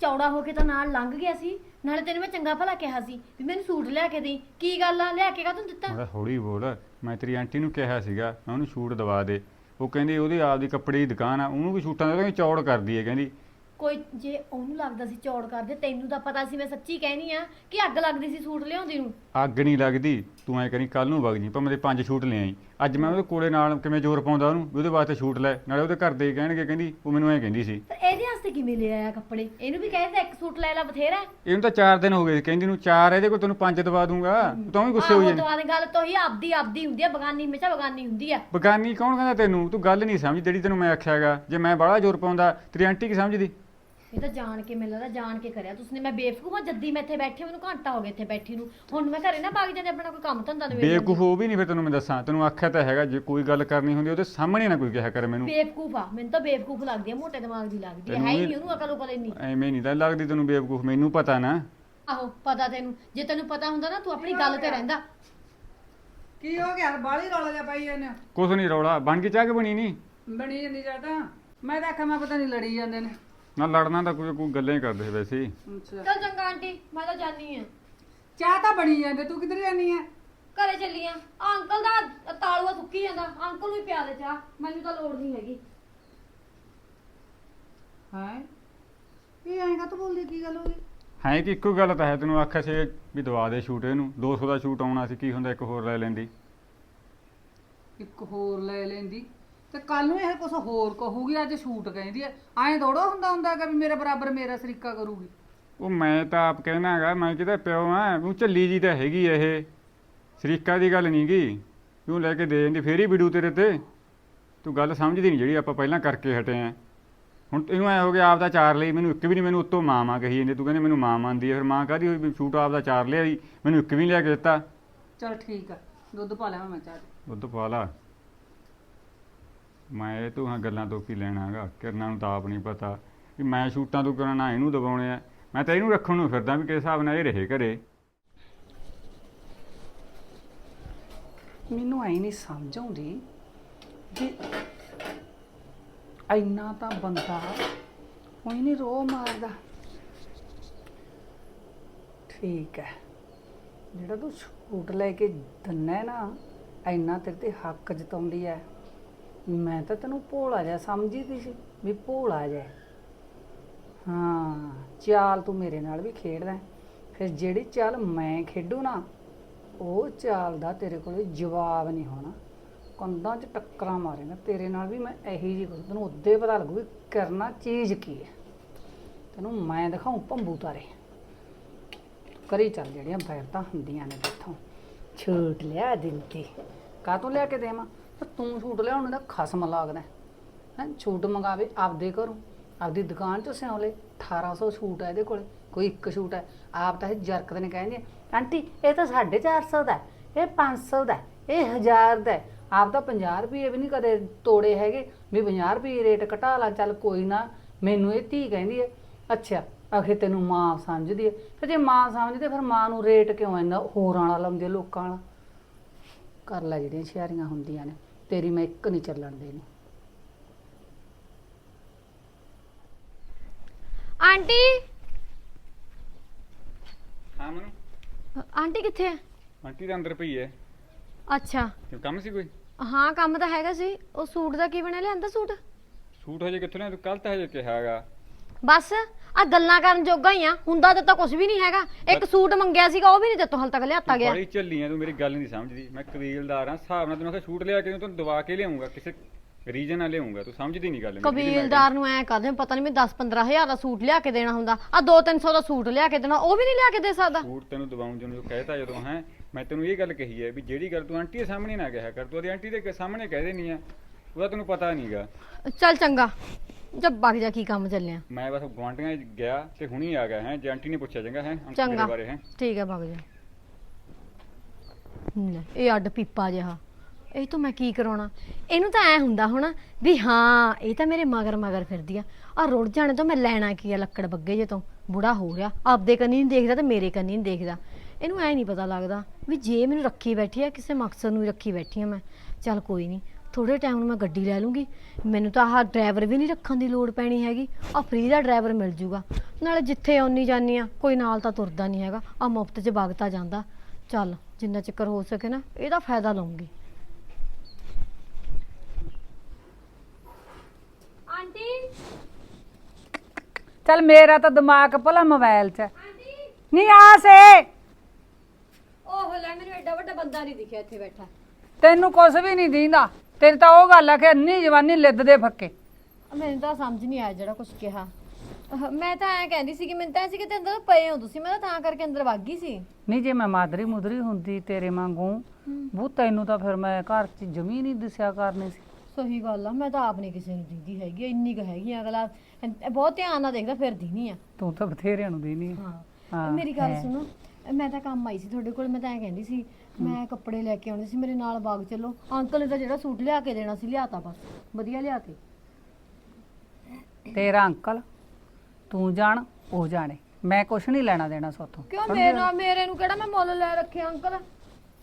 [SPEAKER 5] ਚੌੜਾ ਹੋ ਕੇ ਤਾਂ ਨਾਲ ਲੰਘ ਗਿਆ ਸੀ ਨਾਲੇ ਤੈਨੂੰ ਮੈਂ ਚੰਗਾ ਭਲਾ ਕਿਹਾ ਸੀ ਵੀ ਮੈਨੂੰ ਸੂਟ ਲਿਆ ਕੇ ਦੇ ਕੀ ਗੱਲ ਆ? ਲਿਆ ਕੇ ਕਾ ਤੂੰ ਦਿੱਤਾ?
[SPEAKER 6] ਮੈਂ ਹੌਲੀ ਬੋਲ ਮੈਂ ਤੇਰੀ ਆਂਟੀ ਨੂੰ ਕਿਹਾ ਸੀਗਾ ਮੈਂ ਉਹਨੂੰ ਸ਼ੂਟ ਦਵਾ ਦੇ। ਉਹ ਕਹਿੰਦੀ ਉਹਦੀ ਆਪ ਦੀ ਕੱਪੜੇ ਦੀ ਦੁਕਾਨ ਆ ਉਹਨੂੰ ਵੀ ਸ਼ੂਟਾਂ ਦਾ ਕਹਿੰਦੀ ਚੌੜ ਕਰਦੀ ਹੈ ਕਹਿੰਦੀ।
[SPEAKER 5] ਕੋਈ ਜੇ ਉਹਨੂੰ ਲੱਗਦਾ ਸੀ ਚੌੜ ਕਰਦੇ ਤੈਨੂੰ ਤਾਂ ਪਤਾ ਸੀ ਮੈਂ ਸੱਚੀ ਕਹਿਣੀ ਆ ਕਿ ਅੱਗ ਲੱਗਦੀ ਸੀ ਸੂਟ ਲਿਆਉਂਦੀ ਨੂੰ।
[SPEAKER 6] ਅੱਗ ਨਹੀਂ ਲੱਗਦੀ ਤੂੰ ਐ ਕਰੀ ਕੱਲ ਨੂੰ ਵਗ ਜੀ ਭਾਵੇਂ ਦੇ ਪੰਜ ਛੂਟ ਲੈ ਆਈ। ਅੱਜ ਮੈਂ ਉਹਦੇ ਕੋਲੇ ਨਾਲ ਕਿਵੇਂ ਜ਼ੋਰ ਪਾਉਂਦਾ ਉਹਨੂੰ ਵੀ ਉਹਦੇ ਵਾਸਤੇ ਛੂਟ ਲੈ ਨਾਲੇ ਉਹਦੇ ਘਰ ਦੇ ਕਹਿਣਗੇ ਕਹਿੰਦੀ ਉਹ ਮੈਨੂੰ ਐ ਕਹਿੰਦੀ ਸੀ।
[SPEAKER 5] ਪਰ ਇਹਦੇ ਵਾਸਤੇ ਕਿਵੇਂ ਲੈ ਆਇਆ ਕੱਪੜੇ? ਇਹਨੂੰ ਵੀ ਕਹਿੰਦੇ ਇੱਕ ਸੂਟ ਲੈ ਲੈ ਬਥੇਰਾ। ਹੈ।
[SPEAKER 6] ਇਹਨੂੰ ਤਾਂ 4 ਦਿਨ ਹੋ ਗਏ ਕਹਿੰਦੀ ਨੂੰ 4 ਇਹਦੇ ਕੋਲ ਤੈਨੂੰ 5 ਦਵਾ ਦੂੰਗਾ। ਤੂੰ ਵੀ ਗੁੱਸੇ ਹੋ
[SPEAKER 5] ਆਹੋ
[SPEAKER 6] ਜਾਣੀ
[SPEAKER 5] ਦਵਾ ਦੀ ਗੱਲ ਤੋਂ ਹੀ ਆਪਦੀ ਆਪਦੀ ਹੁੰਦੀ ਆ ਬਗਾਨੀ ਹਮੇਸ਼ਾ ਬਗਾਨੀ ਹੁੰਦੀ ਆ।
[SPEAKER 6] ਬਗਾਨੀ ਕੌਣ ਕਹਿੰਦਾ ਤੈਨੂੰ? ਤੂੰ ਗੱਲ ਨਹੀਂ ਸਮਝ ਜਿਹੜੀ ਤੈਨੂੰ ਮੈਂ ਆਖਿਆਗਾ ਜੇ ਮੈਂ ਬੜਾ ਜ਼ੋਰ ਪਾਉਂਦਾ ਤੇਰੀ ਆਂਟੀ ਕੀ ਸਮਝਦੀ?
[SPEAKER 5] ਇਹ ਤਾਂ ਜਾਣ ਕੇ ਮੈਨੂੰ ਲੱਗਦਾ ਜਾਣ ਕੇ ਕਰਿਆ। ਤੁਸੀਂ ਮੈਂ ਬੇਵਕੂਫ ਆ ਜੱਦੀ ਮੈਂ ਇੱਥੇ ਬੈਠੀ ਮੈਨੂੰ ਘੰਟਾ ਹੋ ਗਿਆ ਇੱਥੇ ਬੈਠੀ ਨੂੰ। ਹੁਣ ਮੈਂ ਘਰੇ ਨਾ ਭਾਗ ਜਾਂਦੇ ਆਪਣਾ ਕੋਈ ਕੰਮ ਧੰਦਾ ਨਵੇਂ
[SPEAKER 6] ਬੇਵਕੂਫ ਉਹ ਵੀ ਨਹੀਂ ਫਿਰ ਤੈਨੂੰ ਮੈਂ ਦੱਸਾਂ। ਤੈਨੂੰ ਆਖਿਆ ਤਾਂ ਹੈਗਾ ਜੇ ਕੋਈ ਗੱਲ ਕਰਨੀ ਹੁੰਦੀ ਉਹਦੇ ਸਾਹਮਣੇ ਨਾ ਕੋਈ ਕਿਹਾ ਕਰ ਮੈਨੂੰ।
[SPEAKER 5] ਬੇਵਕੂਫ ਆ। ਮੈਨੂੰ ਤਾਂ ਬੇਵਕੂਫ ਲੱਗਦੀ ਆ ਮੋਟੇ ਦਿਮਾਗ ਦੀ ਲੱਗਦੀ ਆ। ਹੈ ਹੀ ਨਹੀਂ ਉਹਨੂੰ ਅਕਲ ਉਕਲ ਇੰਨੀ।
[SPEAKER 6] ਐਵੇਂ ਨਹੀਂ ਤਾਂ ਲੱਗਦੀ ਤੈਨੂੰ ਬੇਵਕੂਫ ਮੈਨੂੰ ਪਤਾ ਨਾ।
[SPEAKER 5] ਆਹੋ ਪਤਾ ਤੈਨੂੰ। ਜੇ ਤੈਨੂੰ ਪਤਾ ਹੁੰਦਾ ਨਾ ਤੂੰ ਆਪਣੀ ਗੱਲ ਤੇ ਰਹਿੰਦਾ।
[SPEAKER 2] ਕੀ ਹੋ ਗਿਆ? ਬਾਲੀ ਰੌਲਾ ਜਿਹਾ ਪਾਈ ਜਾਂਦੇ ਹੋ?
[SPEAKER 6] ਕੁਛ ਨਹੀਂ ਰੌਲਾ। ਬਣ ਕੇ ਚਾਹ ਕੇ ਬਣੀ ਨਹੀਂ
[SPEAKER 2] ਬਣੀ ਜਾਂਦੀ ਜਾਂ ਤਾਂ। ਮੈਂ ਤਾਂ ਆਖਿਆ ਮੈਂ ਪਤਾ ਨਹੀਂ ਲੜੀ ਜਾਂਦੇ ਨੇ।
[SPEAKER 6] ਨਾ ਲੜਨਾ ਤਾਂ ਕੋਈ ਕੋਈ ਗੱਲਾਂ ਹੀ ਕਰਦੇ ਸੀ ਵੈਸੇ ਹੀ।
[SPEAKER 2] ਅੱਛਾ।
[SPEAKER 5] ਚੱਲ ਚੰਗਾ ਆਂਟੀ ਮੈਂ ਤਾਂ ਜਾਣੀ ਆ।
[SPEAKER 2] ਚਾਹ ਤਾਂ ਬਣੀ ਜਾਂਦੇ ਤੂੰ ਕਿੱਧਰ ਜਾਨੀ ਆ?
[SPEAKER 5] ਘਰੇ ਚੱਲੀ ਆ। ਅੰਕਲ ਦਾ ਤਾਲੂਆ ਸੁੱਕੀ ਜਾਂਦਾ ਅੰਕਲ ਨੂੰ ਹੀ ਪਿਆ ਦੇ ਚਾਹ ਮੈਨੂੰ ਤਾਂ ਲੋੜ ਨਹੀਂ ਹੈਗੀ।
[SPEAKER 2] ਹਾਂ? ਇਹ ਆਏਗਾ ਤਾਂ ਬੋਲਦੀ ਕੀ ਗੱਲ ਹੋ ਗਈ?
[SPEAKER 6] ਹੈ ਕਿ ਇੱਕੋ ਗੱਲ ਤਾਂ ਹੈ ਤੈਨੂੰ ਆਖਿਆ ਸੀ ਵੀ ਦਵਾ ਦੇ ਸ਼ੂਟ ਇਹਨੂੰ। 200 ਦਾ ਸ਼ੂਟ ਆਉਣਾ ਸੀ ਕੀ ਹੁੰਦਾ ਇੱਕ ਹੋਰ ਲੈ ਲੈਂਦੀ।
[SPEAKER 2] ਇੱਕ ਹੋਰ ਲੈ ਲੈਂਦੀ? ਤੇ ਕੱਲ ਨੂੰ ਇਹ ਕੁਝ ਹੋਰ ਕਹੂਗੀ ਅੱਜ ਸ਼ੂਟ ਕਹਿੰਦੀ ਐ ਐਂ ਥੋੜਾ ਹੁੰਦਾ ਹੁੰਦਾ ਕਿ ਵੀ ਮੇਰੇ ਬਰਾਬਰ ਮੇਰਾ ਸਰੀਕਾ ਕਰੂਗੀ।
[SPEAKER 6] ਉਹ ਮੈਂ ਤਾਂ ਆਪ ਕਹਿਣਾ ਹੈਗਾ ਮੈਂ ਕਿਹਦਾ ਪਿਓ ਆ ਤੂੰ ਝੱਲੀ ਜੀ ਤਾਂ ਹੈਗੀ ਇਹ। ਸ਼ਰੀਕਾ ਦੀ ਗੱਲ ਨਹੀਂ ਗੀ ਤੂੰ ਲੈ ਕੇ ਦੇ ਜਾਂਦੀ ਫੇਰ ਹੀ ਵਿੜੂ ਤੇਰੇ ਤੇ। ਤੂੰ ਗੱਲ ਸਮਝਦੀ ਨਹੀਂ ਜਿਹੜੀ ਆਪਾਂ ਪਹਿਲਾਂ ਕਰਕੇ ਹਟੇ ਆ। ਹੁਣ ਇਹਨੂੰ ਐ ਹੋ ਗਿਆ ਆਪ ਦਾ ਚਾਰ ਲਈ ਮੈਨੂੰ ਇੱਕ ਵੀ ਨਹੀਂ ਮੈਨੂੰ ਉੱਤੋਂ ਮਾਂ ਮਾਂ ਕਹੀ ਜਾਂਦੀ ਤੂੰ ਕਹਿੰਦੀ ਮੈਨੂੰ ਮਾਂ ਮੰਨਦੀ ਹੈ ਫਿਰ ਮਾਂ ਕਾਹਦੀ ਹੋਈ ਵੀ ਸ਼ੂਟ ਆਪ ਦਾ ਚਾਰ ਲਿਆਈ ਮੈਨੂੰ ਇੱਕ ਵੀ ਨਹੀਂ ਲਿਆ ਕੇ ਦਿੱਤਾ।
[SPEAKER 2] ਚਲ ਠੀਕ ਆ ਦੁੱਧ ਪਾ ਲਿਆ ਮੈਂ ਚਾਹ 'ਚ।
[SPEAKER 6] ਦੁੱਧ ਪਾ ਲਾ। ਮੈਂ ਇਹ ਤੋਂ ਹਾਂ ਗੱਲਾਂ ਤੋਂ ਕੀ ਲੈਣਾ ਹੈਗਾ? ਕਿਰਨਾਂ ਨੂੰ ਤਾਂ ਆਪ ਨਹੀਂ ਪਤਾ ਕਿ ਮੈਂ ਸ਼ੂਟਾਂ ਤੋਂ ਕਰਾਣਾ ਇਹਨੂੰ ਦਬਾਉਣੇ ਆ। ਮੈਂ ਤਾਂ ਇਹਨੂੰ ਰੱਖਣ ਨੂੰ ਫਿਰਦਾ ਵੀ ਕਿਸ ਹਿਸਾਬ ਨਾਲ ਇਹ ਰਹੇ ਘਰੇ।
[SPEAKER 2] ਮੈਨੂੰ ਐ ਨਹੀਂ ਸਮਝ ਆਉਂਦੀ ਵੀ ਇੰਨਾ ਤਾਂ ਬੰਦਾ ਕੋਈ ਨਹੀਂ ਰੋ ਮਾਰਦਾ। ਠੀਕ ਹੈ, ਜਿਹੜਾ ਤੂੰ ਛੂਟ ਲੈ ਕੇ ਦਿੰਨਾ ਹੈ ਨਾ, ਇੰਨਾ ਤੇਰੇ ਤੇ ਹੱਕ ਜਤਾਉਂਦੀ ਹੈ। ਮੈਂ ਤਾਂ ਤੈਨੂੰ ਭੋਲਾ ਜਿਹਾ ਸਮਝੀਦੀ ਸੀ ਵੀ ਭੋਲਾ ਜਿਹਾ ਹਾਂ। ਚਾਲ ਤੂੰ ਮੇਰੇ ਨਾਲ ਵੀ ਖੇਡਦਾ ਹੈ। ਫਿਰ ਜਿਹੜੀ ਚਾਲ ਮੈਂ ਖੇਡੂ ਨਾ, ਉਹ ਚਾਲ ਦਾ ਤੇਰੇ ਕੋਲੇ ਜਵਾਬ ਨਹੀਂ ਹੋਣਾ। ਕੰਧਾਂ 'ਚ ਟੱਕਰਾਂ ਮਾਰੇਗਾ ਤੇਰੇ ਨਾਲ ਵੀ ਮੈਂ ਇਹੀ ਜੀ ਕਰੂ ਤੈਨੂੰ ਉਦੋਂ ਪਤਾ ਲੱਗੂ ਵੀ ਕਰਨਾ ਚੀਜ਼ ਕੀ ਹੈ। ਤੈਨੂੰ ਮੈਂ ਦਿਖਾਉਂ ਭੰਬੂ ਤਾਰੇ। ਕਰੀ ਚੱਲ ਜਿਹੜੀਆਂ ਬੈਰਤਾਂ ਹੁੰਦੀਆਂ ਨੇ ਇੱਥੋਂ ਛੂਟ ਲਿਆ ਦਿਲ ਤੇ। ਕਾਹਤੋਂ ਲਿਆ ਕੇ ਦੇਵਾਂ? ਪਰ ਤੂੰ ਛੂਟ ਲਿਆਉਣ ਦਾ ਖਸਮ ਲੱਗਦਾ। ਹੈ ਛੂਟ ਮੰਗਾਵੇ ਆਪਦੇ ਘਰੋਂ। ਆਪਦੀ ਦੁਕਾਨ 'ਚੋਂ ਸਿਉਂ ਲੈ 1800 ਛੂਟ ਹੈ ਇਹਦੇ ਕੋਲ ਕੋਈ ਇੱਕ ਛੂਟ ਹੈ ਆਪ ਤਾਂ ਇਹ ਜਰਕਤ ਨੇ ਕਹਿੰਦੇ ਆਂਟੀ ਇਹ ਤਾਂ 450 ਦਾ ਹੈ, ਇਹ 500 ਦਾ ਹੈ, ਇਹ 1000 ਦਾ ਹੈ। ਆਪ ਤਾਂ 50 ਰੁਪਏ ਵੀ ਨਹੀਂ ਕਦੇ ਤੋੜੇ ਹੈਗੇ ਵੀ 50 ਰੁਪਏ ਰੇਟ ਘਟਾ ਲਾ ਚੱਲ ਕੋਈ ਨਾ ਮੈਨੂੰ ਇਹ ਧੀ ਕਹਿੰਦੀ ਹੈ ਅੱਛਾ ਆਖੇ ਤੈਨੂੰ ਮਾਂ ਸਮਝਦੀ ਹੈ ਫਿਰ ਜੇ ਮਾਂ ਸਮਝਦੀ ਹੈ, ਫਿਰ ਮਾਂ ਨੂੰ ਰੇਟ ਕਿਉਂ ਇੰਨਾ ਹੋਰਾਂ ਵਾਲਾ ਲਾਉਂਦੇ ਹੈ ਲੋਕਾਂ ਵਾਲਾ? ਕਰ ਲੈ ਜਿਹੜੀਆਂ ਸ਼ਿਆਰੀਆਂ ਹੁੰਦੀਆਂ ਨੇ। ਤੇਰੀ ਮੈਂ ਇੱਕ ਨਹੀਂ ਚੱਲਣ ਦੇਣੀ।
[SPEAKER 5] ਆਂਟੀ?
[SPEAKER 6] ਹਾਂ ਮਨੂੰ।
[SPEAKER 5] ਆਂਟੀ ਕਿੱਥੇ ਹੈ
[SPEAKER 6] ਆਂਟੀ ਦਾ ਅੰਦਰ ਪਈ ਹੈ।
[SPEAKER 5] ਅੱਛਾ।
[SPEAKER 6] ਕਿਉਂ ਕੰਮ ਸੀ ਕੋਈ?
[SPEAKER 5] ਹਾਂ ਕੰਮ ਤਾਂ ਹੈਗਾ ਸੀ। ਉਹ ਸੂਟ ਦਾ ਕੀ ਬਣਿਆ? ਲਿਆਂਦਾ ਸੂਟ?
[SPEAKER 6] ਸ਼ੂਟ ਹਜੇ ਕਿੱਥੋਂ ਲਿਆ ਤੂੰ ਕੱਲ ਤਾਂ ਹਜੇ ਕਿਹਾ ਹੈਗਾ।
[SPEAKER 5] ਬਸ। ਆ ਗੱਲਾਂ ਕਰਨ ਜੋਗਾ ਹੀ ਆ ਹੁੰਦਾ ਤੇ ਤਾਂ ਕੁਝ ਵੀ ਨਹੀਂ ਹੈਗਾ। ਇੱਕ ਸੂਟ ਮੰਗਿਆ ਸੀਗਾ ਉਹ ਵੀ ਨਹੀਂ ਤੇ ਤੋਂ ਹਾਲ ਤੱਕ ਲਿਆਤਾ ਗਿਆ।
[SPEAKER 6] ਬੜੀ ਝੱਲੀ ਆ ਤੂੰ ਮੇਰੀ ਗੱਲ ਨਹੀਂ ਸਮਝਦੀ। ਮੈਂ ਕਬੀਲਦਾਰ ਆ ਹਿਸਾਬ ਨਾਲ ਤੈਨੂੰ ਆਖਿਆ ਸ਼ੂਟ ਲਿਆ ਕੇ ਤੈਨੂੰ ਦਵਾ ਕੇ ਲਿਆਉਂਗਾ ਕਿਸੇ ਰੀਜਨ ਨਾਲ ਲਿਆਉਂਗਾ ਤੂੰ ਸਮਝਦੀ ਨਹੀਂ ਗੱਲ ਮੇਰੀ, ਜਿਹੜੀ ਮੈਂ
[SPEAKER 5] ਕਬੀਲਦਾਰ ਨੂੰ ਐ ਕਹਦੇ ਪਤਾ ਨਹੀਂ ਮੈਂ 10 15000 ਦਾ ਸੂਟ ਲਿਆ ਕੇ ਦੇਣਾ ਹੁੰਦਾ। ਆ 2 300 ਦਾ ਸੂਟ ਲਿਆ ਕੇ ਦੇਣਾ ਉਹ ਵੀ ਨਹੀਂ ਲਿਆ ਕੇ ਦੇ ਸਕਦਾ।
[SPEAKER 6] ਸੂਟ ਤੈਨੂੰ ਦਵਾਉਂ ਜਦੋਂ ਕਹਿਤਾ ਜਦੋਂ ਹੈ ਮੈਂ ਤੈਨੂੰ ਇਹ ਗੱਲ ਕਹੀ ਹੈ ਵੀ ਜਿਹੜੀ ਗੱਲ ਤੂੰ ਆਂਟੀ ਦੇ ਸਾਹਮਣੇ ਨਾ ਕਿਹਾ ਕਰ ਤੂੰ ਉਹਦੀ ਆਂਟੀ ਦੇ ਸਾਹਮਣੇ ਕਹਿ ਦੇਣੀ ਆ ਉਹਦਾ ਤੈਨੂੰ ਪਤਾ ਨਹੀਂਗਾ
[SPEAKER 5] ਚੱਲ ਚੰਗਾ। ਜੱਬ ਬਗ ਜਾ ਕੀ ਕੰਮ ਚੱਲਿਆ?
[SPEAKER 6] ਮੈਂ ਬਸ 'ਚ ਗਿਆ ਤੇ ਹੁਣੀ ਆ ਗਿਆ ਹੈ ਜੇ ਆਂਟੀ ਨੇ ਪੁੱਛਿਆ ਚੰਗਾ ਹੈ ਅੰਕਲ
[SPEAKER 5] ਚੰਗਾ।
[SPEAKER 6] ਬਾਰੇ ਹੈ।
[SPEAKER 5] ਠੀਕ ਹੈ ਬਗ ਜਾ। ਲੈ, ਇਹ ਅੱਡ ਪੀਪਾ ਜਿਹਾ। ਇਹ ਤੋਂ ਮੈਂ ਕੀ ਕਰਾਉਣਾ? ਇਹਨੂੰ ਤਾਂ ਐ ਹੁੰਦਾ ਹੁਣ ਵੀ ਹਾਂ ਇਹ ਤਾਂ ਮੇਰੇ ਮਗਰ ਮਗਰ ਫਿਰਦੀ ਆ। ਆ ਰੁੜ ਜਾਣੇ ਤੋਂ ਮੈਂ ਲੈਣਾ ਕੀ ਆ ਲੱਕੜ ਬੱਗੇ ਜੇ ਤੋਂ? ਬੁੜਾ ਹੋ ਗਿਆ। ਆਪਦੇ ਕੰਨੀ ਨਹੀਂ ਦੇਖਦਾ ਤੇ ਮੇਰੇ ਕੰਨੀ ਨਹੀਂ ਦੇਖਦਾ। ਇਹਨੂੰ ਐ ਨਹੀਂ ਪਤਾ ਲੱਗਦਾ ਵੀ ਜੇ ਮੈਨੂੰ ਰੱਖੀ ਬੈਠੀ ਆ ਕਿਸੇ ਮਕਸਦ ਨੂੰ ਹੀ ਰੱਖੀ ਬੈਠੀ ਆ ਮੈਂ। ਚੱਲ ਕੋਈ ਨਹੀਂ ਥੋੜੇ ਟਾਈਮ ਨੂੰ ਮੈਂ ਗੱਡੀ ਲੈ ਲੂੰਗੀ। ਮੈਨੂੰ ਤਾਂ ਆਹ ਡਰਾਈਵਰ ਵੀ ਨਹੀਂ ਰੱਖਣ ਦੀ ਲੋੜ ਪੈਣੀ ਹੈਗੀ। ਆ ਫ੍ਰੀ ਦਾ ਡਰਾਈਵਰ ਮਿਲ ਜੂਗਾ। ਨਾਲੇ ਜਿੱਥੇ ਆਉਣੀ ਜਾਨੀ ਆ ਕੋਈ ਨਾਲ ਤਾਂ ਤੁਰਦਾ ਨਹੀਂ ਹੈਗਾ। ਆ ਮੁਫਤ 'ਚ ਵਗਤਾ ਜਾਂਦਾ। ਚੱਲ ਜਿੰਨਾ ਚੱਕਰ ਹੋ ਸਕੇ ਨਾ ਇਹਦਾ ਫਾਇਦਾ ਲਵਾਂਗੀ ਆਂਟੀ?
[SPEAKER 2] ਚੱਲ ਮੇਰਾ ਤਾਂ ਦਿਮਾਗ ਭਲਾ ਮੋਬਾਈਲ 'ਚ ਹੈ। ਨਹੀਂ ਆ ਸੇ।
[SPEAKER 5] ਓਹ ਲੈ ਮੈਨੂੰ ਐਡਾ ਵੱਡਾ ਬੰਦਾ ਨਹੀਂ ਦਿਖਿਆ ਇੱਥੇ ਬੈਠਾ।
[SPEAKER 2] ਤੈਨੂੰ ਕੁਝ ਵੀ ਨਹੀਂ ਦੀਂਦਾ। ਤੇਰੀ ਤਾਂ ਉਹ ਗੱਲ ਆ ਕਿ ਅੰਨੀ ਜਵਾਨੀ ਲਿੱਦ ਦੇ ਫੱਕੇ।
[SPEAKER 5] ਮੈਨੂੰ ਤਾਂ ਸਮਝ ਨਹੀਂ ਆਇਆ ਜਿਹੜਾ ਕੁਝ ਕਿਹਾ। ਅਹ, ਮੈਂ ਤਾਂ ਐਂ ਕਹਿੰਦੀ ਸੀ ਕਿ ਮੈਨੂੰ ਤਾਂ ਐਂ ਸੀ ਕਿ ਤੇ ਅੰਦਰ ਪਏ ਹੋ ਤੁਸੀਂ ਮੈਂ ਤਾਂ ਤਾਂ ਕਰਕੇ ਅੰਦਰ ਵਗ ਗਈ ਸੀ।
[SPEAKER 2] ਨਹੀਂ ਜੇ ਮੈਂ ਮਾਦਰੀ ਮੁਦਰੀ ਹੁੰਦੀ ਤੇਰੇ ਵਾਂਗੂ ਬੂ ਤੈਨੂੰ ਤਾਂ ਫਿਰ ਮੈਂ ਘਰ 'ਚ ਜਮੀ ਨਹੀਂ ਦਿਸਿਆ ਕਰਨੀ ਸੀ।
[SPEAKER 5] ਸਹੀ ਗੱਲ ਆ ਮੈਂ ਤਾਂ ਆਪ ਨਹੀਂ ਕਿਸੇ ਨੂੰ ਦਿੰਦੀ ਹੈਗੀ ਇੰਨੀ ਕੁ ਹੈਗੀ ਆ ਅਗਲਾ ਬਹੁਤ ਧਿਆਨ ਨਾਲ ਦੇਖਦਾ ਫਿਰ ਦੀ ਨਹੀਂ ਆ।
[SPEAKER 2] ਤੂੰ ਤਾਂ ਬਥੇਰਿਆਂ ਨੂੰ ਦੇਣੀ
[SPEAKER 5] ਹਾਂ।
[SPEAKER 2] ਹਾਂ,
[SPEAKER 5] ਮੇਰੀ ਗੱਲ
[SPEAKER 2] ਹੈ।
[SPEAKER 5] ਸੁਣੋ ਮੈਂ ਤਾਂ ਕੰਮ ਆਈ ਸੀ ਤੁਹਾਡੇ ਕੋਲ ਮੈਂ ਤਾਂ ਐਂ ਕਹਿੰਦੀ ਸੀ ਮੈਂ ਕੱਪੜੇ ਲੈ ਕੇ ਆਉਣੇ ਸੀ ਮੇਰੇ ਨਾਲ ਬਾਗ ਚੱਲੋ। ਅੰਕਲ ਨੇ ਤਾਂ ਜਿਹੜਾ ਸੂਟ ਲਿਆ ਕੇ ਦੇਣਾ ਸੀ ਲਿਆਤਾ ਬਸ। ਵਧੀਆ ਲਿਆਤੇ
[SPEAKER 2] ਤੇਰਾ ਅੰਕਲ ਤੂੰ ਜਾਣ ਉਹ ਜਾਣੇ। ਮੈਂ ਕੁਛ ਨਹੀਂ ਲੈਣਾ ਦੇਣਾ ਸੋਥੋਂ।
[SPEAKER 5] ਕਿਉਂ ਮੇਰੇ ਮੇਰੇ ਨੂੰ ਕਿਹੜਾ ਮੈਂ ਮੁੱਲ ਲੈ ਰੱਖਿਆ ਅੰਕਲ?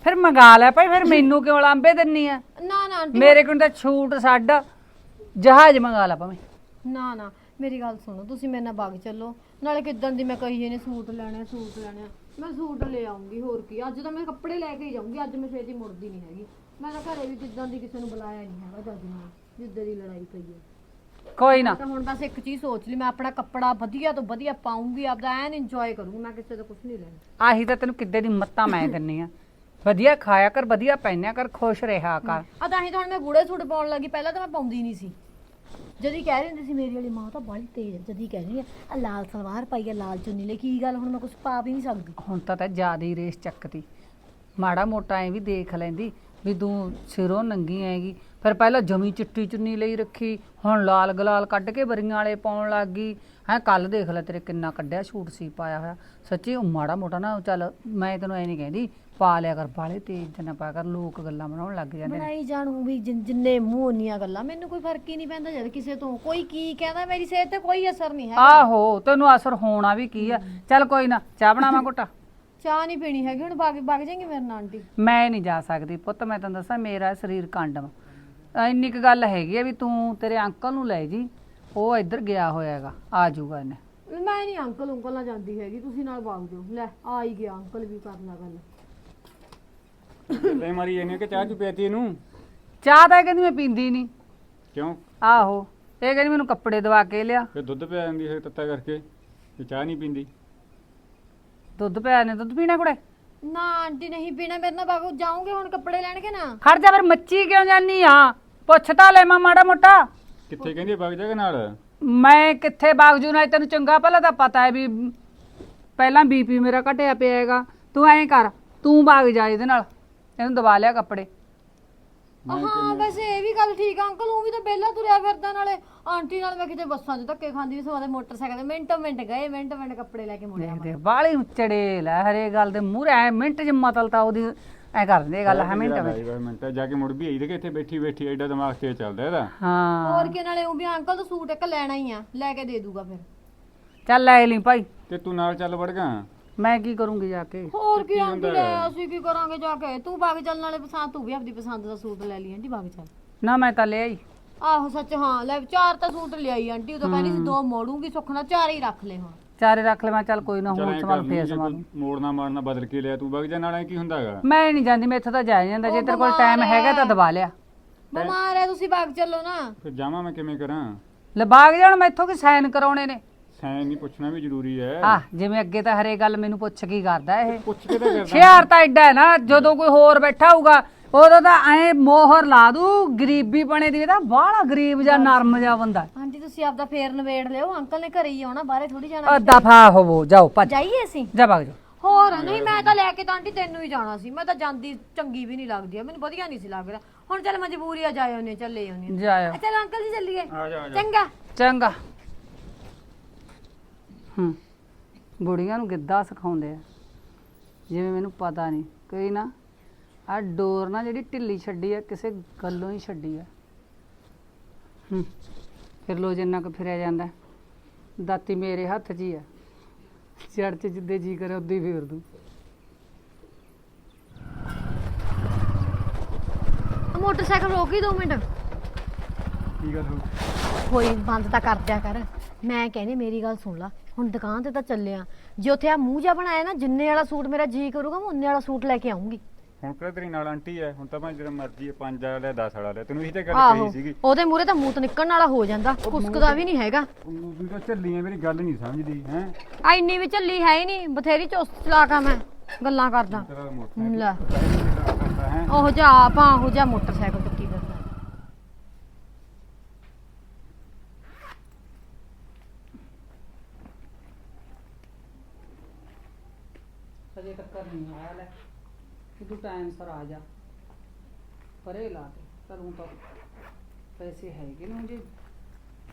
[SPEAKER 2] ਫਿਰ ਮੰਗਾ ਲੈ ਭਾਈ ਫਿਰ ਮੈਨੂੰ ਕਿਉਂ ਲਾਂਬੇ ਦਿੰਨੀ ਆ
[SPEAKER 5] ਨਾ ਨਾ ਆਂਟੀ
[SPEAKER 2] ਮੇਰੇ ਕੋਲ ਤਾਂ ਛੂਟ ਛੱਡ ਜਹਾਜ਼ ਮੰਗਾ ਲੈ ਭਾਵੇਂ।
[SPEAKER 5] ਨਾ ਨਾ ਮੇਰੀ ਗੱਲ ਸੁਣੋ ਤੁਸੀਂ ਮੇਰੇ ਨਾਲ ਬਾਗ ਚੱਲੋ। ਨਾਲੇ ਕਿਦਾਂ ਦੀ ਮੈਂ ਕਹੀ ਇਹਨੇ ਸੂਟ ਲੈਣੇ ਸੂਟ ਲੈਣੇ। ਮੈਂ ਸੂਟ ਲੈ ਆਉਂਗੀ ਹੋਰ ਕੀ। ਅੱਜ ਤਾਂ ਮੈਂ ਕੱਪੜੇ ਲੈ ਕੇ ਹੀ ਜਾਊਂਗੀ ਅੱਜ ਮੈਂ ਛੇਤੀ ਮੁੜਦੀ ਨਹੀਂ ਹੈਗੀ। ਮੈਂ ਤਾਂ ਘਰੇ ਵੀ ਜਿੱਦਾਂ ਦੀ ਕਿਸੇ ਨੂੰ ਬੁਲਾਇਆ ਨਹੀਂ ਹੈਗਾ ਜੱਜ ਨੇ ਜਿੱਦਾਂ ਦੀ ਲੜਾਈ ਪਈ ਹੈ।
[SPEAKER 2] ਕੋਈ ਨਾ।
[SPEAKER 5] ਤਾਂ ਹੁਣ ਬਸ ਇੱਕ ਚੀਜ਼ ਸੋਚ ਲਈ ਮੈਂ ਆਪਣਾ ਕੱਪੜਾ ਵਧੀਆ ਤੋਂ ਵਧੀਆ ਪਾਉਂਗੀ ਆਪਦਾ ਐਨ ਇੰਜੋਏ ਕਰੂੰਗੀ ਮੈਂ ਕਿਸੇ ਤੋਂ ਕੁਝ ਨਹੀਂ ਲੈਣਾ।
[SPEAKER 2] ਆਹੀ ਤਾਂ ਤੈਨੂੰ ਕਿੱਦੇ ਦੀ ਮੱਤਾਂ ਮੈਂ ਦਿੰਨੀ ਆ। ਵਧੀਆ ਖਾਇਆ ਕਰ ਵਧੀਆ ਪਹਿਨਿਆ ਕਰ ਖੁਸ਼ ਰਿਹਾ ਕਰ।
[SPEAKER 5] ਆ ਤਾਂ ਹੀ ਤਾਂ ਹੁਣ ਮੈਂ ਗੂੜੇ ਸੂਟ ਪਾਉਣ ਲੱਗੀ ਪਹਿਲਾਂ ਤਾਂ ਮੈਂ ਪਾਉਂਦੀ ਨਹੀਂ ਸੀ। ਜਦੀ ਕਹਿ ਰਹੀ ਹੁੰਦੀ ਸੀ ਮੇਰੀ ਵਾਲੀ ਮਾਂ ਤਾਂ ਬਾਹਲੀ ਤੇਜ਼ ਹੈ, ਜਦੀ ਕਹਿ ਰਹੀ ਹੈ ਆ ਲਾਲ ਸਲਵਾਰ ਪਾਈ ਆ, ਲਾਲ ਚੁੰਨੀ ਲਈ ਕੀ ਗੱਲ ਹੁਣ ਮੈਂ ਕੁਝ ਪਾ ਵੀ ਨਹੀਂ ਸਕਦੀ।
[SPEAKER 2] ਹੁਣ ਤਾਂ ਤੈ ਜ਼ਿਆਦਾ ਹੀ ਰੇਸ ਚੱਕਦੀ ਮਾੜਾ ਮੋਟਾ ਐ ਵੀ ਦੇਖ ਲੈਂਦੀ ਵੀ ਤੂੰ ਸਿਰੋਂ ਨੰਗੀ ਆਏਗੀ। ਫਿਰ ਪਹਿਲਾਂ ਜਮੀ ਚਿੱਟੀ ਚੁੰਨੀ ਲਈ ਰੱਖੀ, ਹੁਣ ਲਾਲ ਗਲਾਲ ਕੱਢ ਕੇ ਬਰੀਆਂ ਵਾਲੇ ਪਾਉਣ ਲੱਗ ਗਈ। ਹੈ ਕੱਲ ਦੇਖ ਲੈ ਤੇਰੇ ਕਿੰਨਾ ਕੱਢਿਆ ਛੂਟ ਸੀ ਪਾਇਆ ਹੋਇਆ। ਸੱਚੀ ਉਹ ਮਾੜਾ ਮੋਟਾ ਨਾ, ਚੱਲ ਮੈਂ ਤੈਨੂੰ ਐ ਨਹੀਂ ਕਹਿੰਦੀ ਪਾ ਲਿਆ ਕਰ ਬਾਲੇ ਤੇਜ਼ ਤੇ ਨਾ ਪਾ ਕਰ ਲੋਕ ਗੱਲਾਂ ਬਣਾਉਣ ਲੱਗ ਜਾਂਦੇ ਨੇ।
[SPEAKER 5] ਬਣਾਈ ਜਾਣੂ ਵੀ ਜਿਨ- ਜਿੰਨੇ ਮੂੰਹ ਉਨੀਆਂ ਗੱਲਾਂ ਮੈਨੂੰ ਕੋਈ ਫ਼ਰਕ ਹੀ ਨਹੀਂ ਪੈਂਦਾ ਜਦ ਕਿਸੇ ਤੋਂ ਕੋਈ ਕੀ ਕਹਿੰਦਾ ਮੇਰੀ ਸਿਹਤ ਤੇ ਕੋਈ ਅਸਰ ਨਹੀਂ ਹੈ
[SPEAKER 2] ਆਹੋ ਤੈਨੂੰ ਅਸਰ ਹੋਣਾ ਵੀ ਕੀ ਆ। ਚੱਲ ਕੋਈ ਨਾ ਚਾਹ ਬਣਾਵਾਂ ਘੁੱਟਾ? [LAUGHS]
[SPEAKER 5] ਚਾਹ ਨਹੀਂ ਪੀਣੀ ਹੈਗੀ ਹੁਣ ਵਗ ਵਗ ਜਾਏਗੀ ਮੇਰੇ ਨਾਲ ਆਂਟੀ।
[SPEAKER 2] ਮੈਂ ਨਹੀਂ ਜਾ ਸਕਦੀ ਪੁੱਤ ਮੈਂ ਤੈਨੂੰ ਦੱਸਾਂ ਮੇਰਾ ਸਰੀਰ ਕੰਡਮ ਇੰਨੀ ਕੁ ਗੱਲ ਹੈਗੀ ਆ ਵੀ ਤੂੰ ਤੇਰੇ ਅੰਕਲ ਨੂੰ ਲੈ ਜੀ ਉਹ ਇੱਧਰ ਗਿਆ ਹੋਇਆ ਹੈਗਾ ਆ ਜਾਊਗਾ ਇਹਨੇ।
[SPEAKER 5] ਮੈਂ ਨਹੀਂ ਅੰਕਲ ਉਂਕਲ ਨਾਲ ਜਾਂਦੀ ਹੈਗੀ ਤੁਸੀਂ ਨਾਲ ਵਗ ਜਾਓ। ਲੈ ਆ ਹੀ ਗਿਆ ਅੰਕਲ ਵੀ ਕਰ ਲਾ ਗੱਲ
[SPEAKER 6] ਲੈ ਮਾਰੀ ਇਹਨੇ ਕਿ ਚਾਹ ਚੁ ਪਿਆਤੀ ਇਹਨੂੰ?
[SPEAKER 2] ਚਾਹ ਤਾਂ ਇਹ ਕਹਿੰਦੀ ਮੈਂ ਪੀਂਦੀ ਨਹੀਂ
[SPEAKER 6] ਕਿਉਂ?
[SPEAKER 2] ਆਹੋ ਇਹ ਕਹਿੰਦੀ ਮੈਨੂੰ ਕੱਪੜੇ ਦਵਾ ਕੇ ਲਿਆ।
[SPEAKER 6] ਫਿਰ ਦੁੱਧ ਪਿਆ ਜਾਂਦੀ ਹੈ ਤੱਤਾ ਕਰਕੇ ਤੇ ਚਾਹ ਨਹੀਂ ਪੀਂਦੀ।
[SPEAKER 2] ਦੁੱਧ ਪਿਆ ਨੇ ਦੁੱਧ ਪੀਣਾ ਕੁੜੇ?
[SPEAKER 5] ਨਾ ਆਂਟੀ ਨਹੀਂ ਪੀਣਾ ਮੇਰੇ ਨਾਲ ਵਗ ਜਾਓਗੇ ਹੁਣ ਕੱਪੜੇ ਲੈਣ ਕੇ ਨਾ।
[SPEAKER 2] ਖੜ ਜਾ ਫਿਰ ਮੱਚੀ ਕਿਉਂ ਜਾਨੀ ਆ? ਪੁੱਛ ਤਾਂ ਲੈ ਮੈਂ ਮਾੜਾ ਮੋਟਾ।
[SPEAKER 6] ਕਿੱਥੇ ਕਹਿੰਦੀ ਵਗ ਜਾ ਕੇ ਨਾਲ?
[SPEAKER 2] ਮੈਂ ਕਿੱਥੇ ਬਾਗਜੂ ਨਾਲ ਤੈਨੂੰ ਚੰਗਾ ਭਲਾ ਤਾਂ ਪਤਾ ਹੈ ਵੀ ਪਹਿਲਾਂ ਬੀਪੀ ਮੇਰਾ ਘਟਿਆ ਪਿਆ ਹੈਗਾ। ਤੂੰ ਐਂ ਕਰ ਤੂੰ ਬਾਗ ਜਾ ਇਹਦੇ ਨਾਲ। ਇਹਨੂੰ ਦਵਾ ਲਿਆ ਕੱਪੜੇ।
[SPEAKER 5] ਹਾਂ ਵੈਸੇ ਇਹ ਵੀ ਗੱਲ ਠੀਕ ਆ ਅੰਕਲ ਉਹ ਵੀ ਤਾਂ ਬੇਲਾ ਤੁਰਿਆ ਫਿਰਦਾ ਨਾਲੇ ਆਂਟੀ ਨਾਲ ਮੈਂ ਕਿਤੇ ਬੱਸਾਂ 'ਚ ਧੱਕੇ ਖਾਂਦੀ ਵੀ ਸਵਾਦੇ ਮੋਟਰਸਾਈਕਲ ਤੇ ਮਿੰਟੋ ਮਿੰਟ ਗਏ ਮਿੰਟੋ ਮਿੰਟ ਕੱਪੜੇ ਲੈ ਕੇ ਮੁੜਿਆ
[SPEAKER 2] ਦੇਖ ਦੇਖ ਬਾਲੀ ਉੱਚੜੇ ਲੈ ਹਰੇ ਗੱਲ ਦੇ ਮੂਹਰੇ ਐ ਮਿੰਟ ਚ ਮਤਲ ਤਾਂ ਉਹਦੀ ਐ ਕਰ ਦਿੰਦੇ ਇਹ ਗੱਲ ਹੈ ਮਿੰਟ ਵਿੱਚ।
[SPEAKER 6] ਮਿੰਟ ਜਾ ਕੇ ਮੁੜ ਵੀ ਆਈ ਕਿ ਇੱਥੇ ਬੈਠੀ ਬੈਠੀ ਐਡਾ ਦਿਮਾਗ ਤੇ ਚੱਲਦਾ ਇਹਦਾ।
[SPEAKER 2] ਹਾਂ।
[SPEAKER 5] ਹੋਰ ਕੀ ਨਾਲੇ ਉਹ ਵੀ ਅੰਕਲ ਤੋਂ ਸੂਟ ਇੱਕ ਲੈਣਾ ਹੀ ਆ ਲੈ ਕੇ ਦੇ ਦੂਗਾ ਫਿਰ।
[SPEAKER 2] ਚੱਲ ਲੈ ਲਈ ਭਾਈ।
[SPEAKER 6] ਤੇ ਤੂੰ ਨਾਲ ਚੱਲ ਵੜ ਗਾ।
[SPEAKER 2] ਮੈਂ ਕੀ ਕਰੂੰਗੀ ਜਾ ਕੇ?
[SPEAKER 5] ਹੋਰ ਕੀ ਆਂਟੀ ਲੈ ਅਸੀਂ ਕੀ ਕਰਾਂਗੇ ਜਾ ਕੇ? ਤੂੰ ਬਾਗ ਚੱਲਣ ਵਾਲੇ ਪਸੰਦ ਤੂੰ ਵੀ ਆਪਦੀ ਪਸੰਦ ਦਾ ਸੂਟ ਲੈ ਲਈ ਆਂਟੀ ਬਾਗ ਚੱਲ।
[SPEAKER 2] ਨਾ ਮੈਂ ਤਾਂ ਲੈ ਆਈ
[SPEAKER 5] ਆਹੋ ਸੱਚ ਹਾਂ ਲੈ ਚਾਰ ਤਾਂ ਸੂਟ ਲਿਆਈ ਆਂਟੀ ਉਦੋਂ ਕਹਿੰਦੀ ਸੀ ਦੋ ਮੋੜੂਗੀ ਸੁਖਣਾ ਚਾਰ ਹੀ ਰੱਖ ਲੈ ਹੁਣ।
[SPEAKER 2] ਚਾਰੇ ਰੱਖ ਲੈ ਮੈਂ ਚੱਲ ਕੋਈ ਨਾ
[SPEAKER 6] ਐਂ
[SPEAKER 2] ਸਮਾਨ ਫੇਰ ਸਮਾਨ।
[SPEAKER 6] ਮੋੜਨਾ ਮਾਰਨਾ ਬਦਲ ਕੇ ਲਿਆ ਤੂੰ ਵਗ ਜਾ ਨਾਲ ਕੀ ਹੁੰਦਾਗਾ
[SPEAKER 2] ਮੈਂ ਨਹੀਂ ਜਾਂਦੀ ਮੈਥੋਂ ਤਾਂ ਜਾਇਆ ਜਾਂਦਾ ਜੇ ਤੇਰੇ ਕੋਲ ਟਾਈਮ ਹੈਗਾ ਤਾਂ ਦਬਾ ਲਿਆ।
[SPEAKER 5] ਬਿਮਾਰ ਹੈ ਤੁਸੀਂ ਬਾਗ ਚੱਲੋ ਨਾ।
[SPEAKER 6] ਫਿਰ ਜਾਵਾਂ ਮੈਂ ਕਿਵੇਂ ਕਰਾਂ?
[SPEAKER 2] ਲੈ ਬਾਗ ਜਾਣ ਮੈਥੋਂ ਕੀ ਸਾਈਨ ਕਰਾਉਣੇ ਨੇ?
[SPEAKER 6] ਸਾਈਨ ਨਹੀਂ ਪੁੱਛਣਾ ਵੀ ਜ਼ਰੂਰੀ ਹੈ।
[SPEAKER 2] ਆ ਜਿਵੇਂ ਅੱਗੇ ਤਾਂ ਹਰੇ ਗੱਲ ਮੈਨੂੰ ਪੁੱਛ ਕੀ ਕਰਦਾ ਇਹ।
[SPEAKER 6] ਪੁੱਛ ਕੇ ਤਾਂ ਕਰਦਾ।
[SPEAKER 2] ਸ਼ਿਆਰ ਤਾਂ ਐਡਾ ਹੈ ਨਾ ਜਦੋਂ ਕੋਈ ਹੋਰ ਬੈਠਾ ਹੋਊਗਾ ਉਦੋਂ ਤਾਂ ਐ ਮੋਹਰ ਲਾ ਦੂ ਗਰੀਬੀ ਬਣੇ ਦੀ ਤਾਂ ਬਾਹਲਾ ਗਰੀਬ ਜਾਂ ਨਰਮ ਜਾਂ ਬੰਦਾ।
[SPEAKER 5] ਆਂਟੀ ਤੁਸੀਂ ਆਪਦਾ ਫੇਰ ਨਵੇੜ ਲਿਓ ਅੰਕਲ ਨੇ ਘਰੇ ਹੀ ਆਉਣਾ ਬਾਹਰੇ ਥੋੜੀ ਜਾਣਾ
[SPEAKER 2] ਆ ਦਫਾ ਹੋਵੋ ਜਾਓ ਭੱਜ।
[SPEAKER 5] ਜਾਈਏ ਅਸੀਂ?
[SPEAKER 2] ਜਾ ਭੱਜ ਜਾ
[SPEAKER 5] ਹੋਰ ਨਹੀਂ ਮੈਂ ਤਾਂ ਲੈ ਕੇ ਤਾਂ ਆਂਟੀ ਤੈਨੂੰ ਹੀ ਜਾਣਾ ਸੀ ਮੈਂ ਤਾਂ ਜਾਂਦੀ ਚੰਗੀ ਵੀ ਨਹੀਂ ਲੱਗਦੀ ਮੈਨੂੰ ਵਧੀਆ ਨਹੀਂ ਸੀ ਲੱਗਦਾ। ਹੁਣ ਚੱਲ ਮਜਬੂਰੀ ਆ ਜਾਏ ਉਹਨੇ ਚੱਲੇ ਉਹਨੇ
[SPEAKER 2] ਜਾਇਓ
[SPEAKER 5] ਚੱਲ ਅੰਕਲ ਜੀ ਚੱਲੀਏ।
[SPEAKER 6] ਆ ਜਾ ਆ ਜਾ।
[SPEAKER 5] ਚੰਗਾ।
[SPEAKER 2] ਚੰਗਾ। ਹੂੰ। ਬੁੜੀਆਂ ਨੂੰ ਗਿੱਧਾ ਸਿਖਾਉਂਦੇ ਆ। ਜਿਵੇਂ ਮੈਨੂੰ ਪਤਾ ਨਹੀਂ। ਕੋਈ ਨਾ ਆ ਡੋਰ ਨਾ ਜਿਹੜੀ ਢਿੱਲੀ ਛੱਡੀ ਆ ਕਿਸੇ ਗੱਲੋਂ ਹੀ ਛੱਡੀ ਆ। ਹੂੰ। ਫਿਰ ਲੋ ਜਿੰਨਾ ਕੁ ਫਿਰਿਆ ਜਾਂਦਾ। ਦਾਤੀ ਮੇਰੇ ਹੱਥ 'ਚ ਹੀ ਆ। ਚੜ ਚ ਜਿੱਦੇ ਜੀ ਕਰੇ ਉਦੋਂ ਹੀ ਫੇਰ ਦੂੰ
[SPEAKER 5] ਆ ਮੋਟਰਸਾਈਕਲ ਰੋਕ ਹੀ 2 ਮਿੰਟ।
[SPEAKER 6] ਕੀ ਗੱਲ ਹੋ
[SPEAKER 5] ਹੋਈ ਬੰਦ ਤਾਂ ਕਰ ਦਿਆ ਕਰ। ਮੈਂ ਕਹਿੰਦੀ ਮੇਰੀ ਗੱਲ ਸੁਣ ਲਾ। ਹੁਣ ਦੁਕਾਨ ਤੇ ਤਾਂ ਚੱਲਿਆ। ਜੇ ਉੱਥੇ ਆ ਮੂੰਹ ਜਾ ਬਣਾਇਆ ਨਾ ਜਿੰਨੇ ਵਾਲਾ ਸੂਟ ਮੇਰਾ ਜੀ ਕਰੂਗਾ ਮੈਂ ਉਨੇ ਵਾਲਾ ਸੂਟ ਲੈ ਕੇ ਆਉਂਗੀ।
[SPEAKER 6] ਹੁਣ ਕਿਹੜਾ ਤੇਰੀ ਨਾਲ ਆਂਟੀ ਐ? ਹੁਣ ਤਾਂ ਭਾਵੇਂ ਜਦੋਂ ਮਰਜ਼ੀ ਐ ਪੰਜ ਵਾਲਾ ਲੈ 10 ਵਾਲਾ ਲੈ ਤੈਨੂੰ ਇਹੀ ਤਾਂ ਗੱਲ ਕਹੀ ਸੀਗੀ।
[SPEAKER 5] ਉਹਦੇ ਮੂਰੇ ਤਾਂ ਮੂਤ ਨਿਕਲਣ ਵਾਲਾ ਹੋ ਜਾਂਦਾ ਕੁਸਕਦਾ ਵੀ ਨਹੀਂ ਹੈਗਾ।
[SPEAKER 6] ਤੂੰ ਤਾਂ ਝੱਲੀ ਐ ਮੇਰੀ ਗੱਲ ਨਹੀਂ ਸਮਝਦੀ ਹੈ?
[SPEAKER 5] ਆ ਇੰਨੀ ਵੀ ਝੱਲੀ ਹੈ ਹੀ ਨਹੀਂ ਬਥੇਰੀ ਚੁਸਤ ਚਲਾਕਾ ਮੈਂ ਗੱਲਾਂ ਕਰਦਾ। ਲੈ। ਉਹ ਜਾ ਆਪਾਂ ਉਹ ਜਾ ਮੋਟਰਸਾਈਕਲ
[SPEAKER 2] ਅਜੇ ਤੱਕ ਨਹੀਂ ਆਇਆ ਲੈ। ਕਿ ਤੂੰ ਟਾਈਮ ਸਰ ਆ ਜਾ। ਪਰੇ ਲਾ ਦੇ ਕਰੂੰ ਤਾਂ ਪੈਸੇ ਹੈਗੇ ਨੇ ਜੇ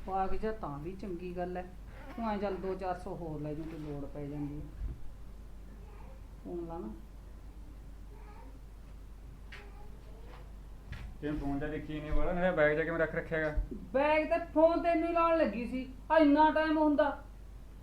[SPEAKER 2] ਪਾ ਕੇ ਜਾ ਤਾਂ ਵੀ ਚੰਗੀ ਗੱਲ ਹੈ ਤੂੰ ਐ ਚੱਲ 2-400 ਹੋਰ ਲੈ ਜੂ ਤੇ ਲੋੜ ਪੈ ਜਾਂਦੀ ਹੈ ਫੋਨ ਲਾ ਨਾ।
[SPEAKER 6] ਤੇ ਫੋਨ ਤਾਂ ਦੇਖੀ ਨਹੀਂ ਮੇਰਾ ਬੈਗ ਜਾ ਕੇ ਮੈਂ ਰੱਖ ਰੱਖਿਆਗਾ
[SPEAKER 2] ਬੈਗ ਤੇ ਫੋਨ ਤੈਨੂੰ ਹੀ ਲਾਉਣ ਲੱਗੀ ਸੀ। ਆ ਇੰਨਾ ਟਾਈਮ ਹੁੰਦਾ।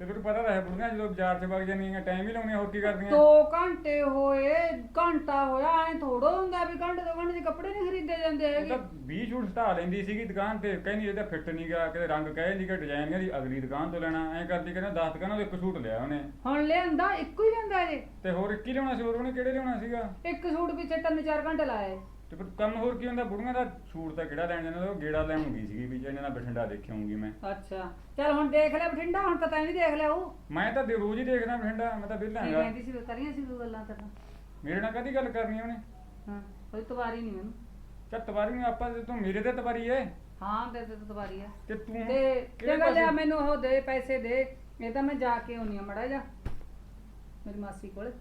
[SPEAKER 6] ਤੇ ਤੈਨੂੰ ਪਤਾ ਤਾਂ ਹੈ ਬੁੜੀਆਂ ਜਦੋਂ ਬਾਜ਼ਾਰ 'ਚ ਵਗ ਜਾਂਦੀਆਂ ਟਾਈਮ ਹੀ ਲਾਉਣੀਆਂ ਹੋਰ ਕੀ ਕਰਦੀਆਂ?
[SPEAKER 2] 2 ਘੰਟੇ ਹੋਏ ਘੰਟਾ ਹੋਇਆ ਐ ਥੋੜੋ ਹੁੰਦਾ ਵੀ ਘੰਟੇ ਦੋ ਘੰਟੇ ਦੇ ਕੱਪੜੇ ਨਹੀਂ ਖਰੀਦੇ ਜਾਂਦੇ
[SPEAKER 6] ਉਹ
[SPEAKER 2] ਹੈਗੇ।
[SPEAKER 6] ਤਾਂ 20 ਛੂਟ ਹਟਾ ਲੈਂਦੀ ਸੀਗੀ ਦੁਕਾਨ ਤੇ ਕਹਿੰਦੀ ਇਹਦਾ ਫਿੱਟ ਨਹੀਂ ਗਿਆ ਕਿਤੇ ਰੰਗ ਕਹੇ ਨਹੀਂ ਕਿ ਡਿਜ਼ਾਈਨ ਨਹੀਂ ਦੀ ਅਗਲੀ ਦੁਕਾਨ ਤੋਂ ਲੈਣਾ ਐਂ ਕਰਦੀ ਕਹਿੰਦਾ 10 ਦੁਕਾਨਾਂ ਤੋਂ ਇੱਕ ਸੂਟ ਲਿਆ ਉਹਨੇ।
[SPEAKER 2] ਹੁਣ ਲਿਆਂਦਾ ਇੱਕੋ ਹੀ ਲਿਆਂਦਾ ਜੇ
[SPEAKER 6] ਤੇ ਹੋਰ ਇੱਕ ਹੀ ਲਿਆਉਣਾ ਸੀ ਹੋਰ ਉਹਨੇ ਕਿਹੜੇ ਲਿਆਉਣਾ ਸੀਗਾ?
[SPEAKER 2] ਇੱਕ ਸੂਟ ਪਿੱਛੇ ਤਿੰਨ ਚਾਰ ਘੰਟੇ ਲਾਏ।
[SPEAKER 6] ਤੇ ਫਿਰ ਕੰਮ ਹੋਰ ਕੀ ਹੁੰਦਾ? ਬੁੜੀਆਂ ਦਾ ਸੂਟ ਤਾਂ ਕਿਹੜਾ ਲੈਣ ਜਾਂਦਾ ਉਹ ਗੇੜਾ ਲੈਣ ਗਈ ਸੀਗੀ ਵੀ ਇਹਨਾਂ ਦਾ ਬਠਿੰਡਾ ਦੇਖਿਆਉਂਗੀ ਮੈਂ।
[SPEAKER 2] ਅੱਛਾ। ਚੱਲ ਹੁਣ ਦੇਖ ਲੈ ਬਠਿੰਡਾ ਹੁਣ ਤਾਂ ਤੈਨੂੰ ਵੀ ਦੇਖ ਲਿਆ ਉਹ।
[SPEAKER 6] ਮੈਂ ਤਾਂ ਦੇ- ਰੋਜ਼ ਹੀ ਦੇਖਦਾ ਬਠਿੰਡਾ ਮੈਂ ਤਾਂ ਵਿਹਲਾ ਹੈਗਾ।
[SPEAKER 2] ਕਹਿੰਦੀ ਸੀ ਕਰੀਆਂ ਸੀ ਤੂੰ ਗੱਲਾਂ ਤੇਰੇ ਨਾਲ।
[SPEAKER 6] ਮੇਰੇ ਨਾਲ ਕਦੀ ਗੱਲ ਕਰਨੀ ਉਹਨੇ?
[SPEAKER 2] ਹਾਂ ਕੋਈ ਤਵਾਰੀ ਨਹੀਂ ਮੈਨੂੰ
[SPEAKER 6] ਚੱਲ ਤਵਾਰੀ ਨੂੰ ਆਪਾਂ ਤੂੰ ਮੇਰੇ ਤੇ ਤਵਾਰੀ ਏ
[SPEAKER 2] ਹਾਂ ਦੇ ਦੇ ਤਵਾਰੀ ਆ
[SPEAKER 6] ਤੇ ਤੂੰ
[SPEAKER 2] ਤੇ
[SPEAKER 6] ਕਿਹੜੇ
[SPEAKER 2] ਚੰਗਾ ਲਿਆ
[SPEAKER 6] ਪਾਸੇ?
[SPEAKER 2] ਮੈਨੂੰ ਉਹ ਦੇ ਪੈਸੇ ਦੇ। ਇਹ ਤਾਂ ਮੈਂ ਜਾ ਕੇ ਆਉਣੀ ਆ ਮੜਾ ਜਾ। ਮੇਰੀ ਮਾਸੀ ਕੋਲ।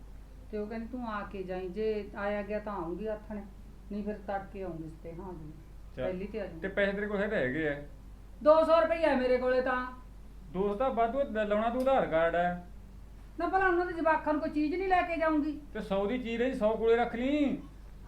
[SPEAKER 2] ਤੇ ਉਹ ਕਹਿੰਦੀ ਤੂੰ ਆ ਕੇ ਜਾਈ ਜੇ ਆਇਆ ਗਿਆ ਤਾਂ ਆਉਂਗੀ ਆਥਣੇ ਨਹੀਂ ਫਿਰ ਤੜਕੇ ਆਉਂਗੀ ਤੇ ਹਾਂ ਜੀ
[SPEAKER 6] ਚੱਲ।
[SPEAKER 2] ਪਹਿਲੀ ਤੇ ਆ
[SPEAKER 6] ਤੇ ਪੈਸੇ ਤੇਰੇ ਕੋਲ ਹੈਗੇ ਹੈਗੇ ਆ?
[SPEAKER 2] 200 ਰੁਪਈਆ ਮੇਰੇ ਕੋਲੇ ਤਾਂ।
[SPEAKER 6] ਦੋਸਤ ਤਾਂ ਵਾਧੂ ਲਾਉਣਾ ਤੂੰ ਆਧਾਰ ਕਾਰਡ ਹੈ
[SPEAKER 2] ਨਾ ਭਲਾ ਉਹਨਾਂ ਦੇ ਜਵਾਕਾਂ ਨੂੰ ਕੋਈ ਚੀਜ਼ ਨਹੀਂ ਲੈ ਕੇ ਜਾਊਂਗੀ।
[SPEAKER 6] ਤੇ 100 ਦੀ ਚੀਜ਼ ਰਹੀ 100 ਕੋਲੇ ਰੱਖ ਲਈ।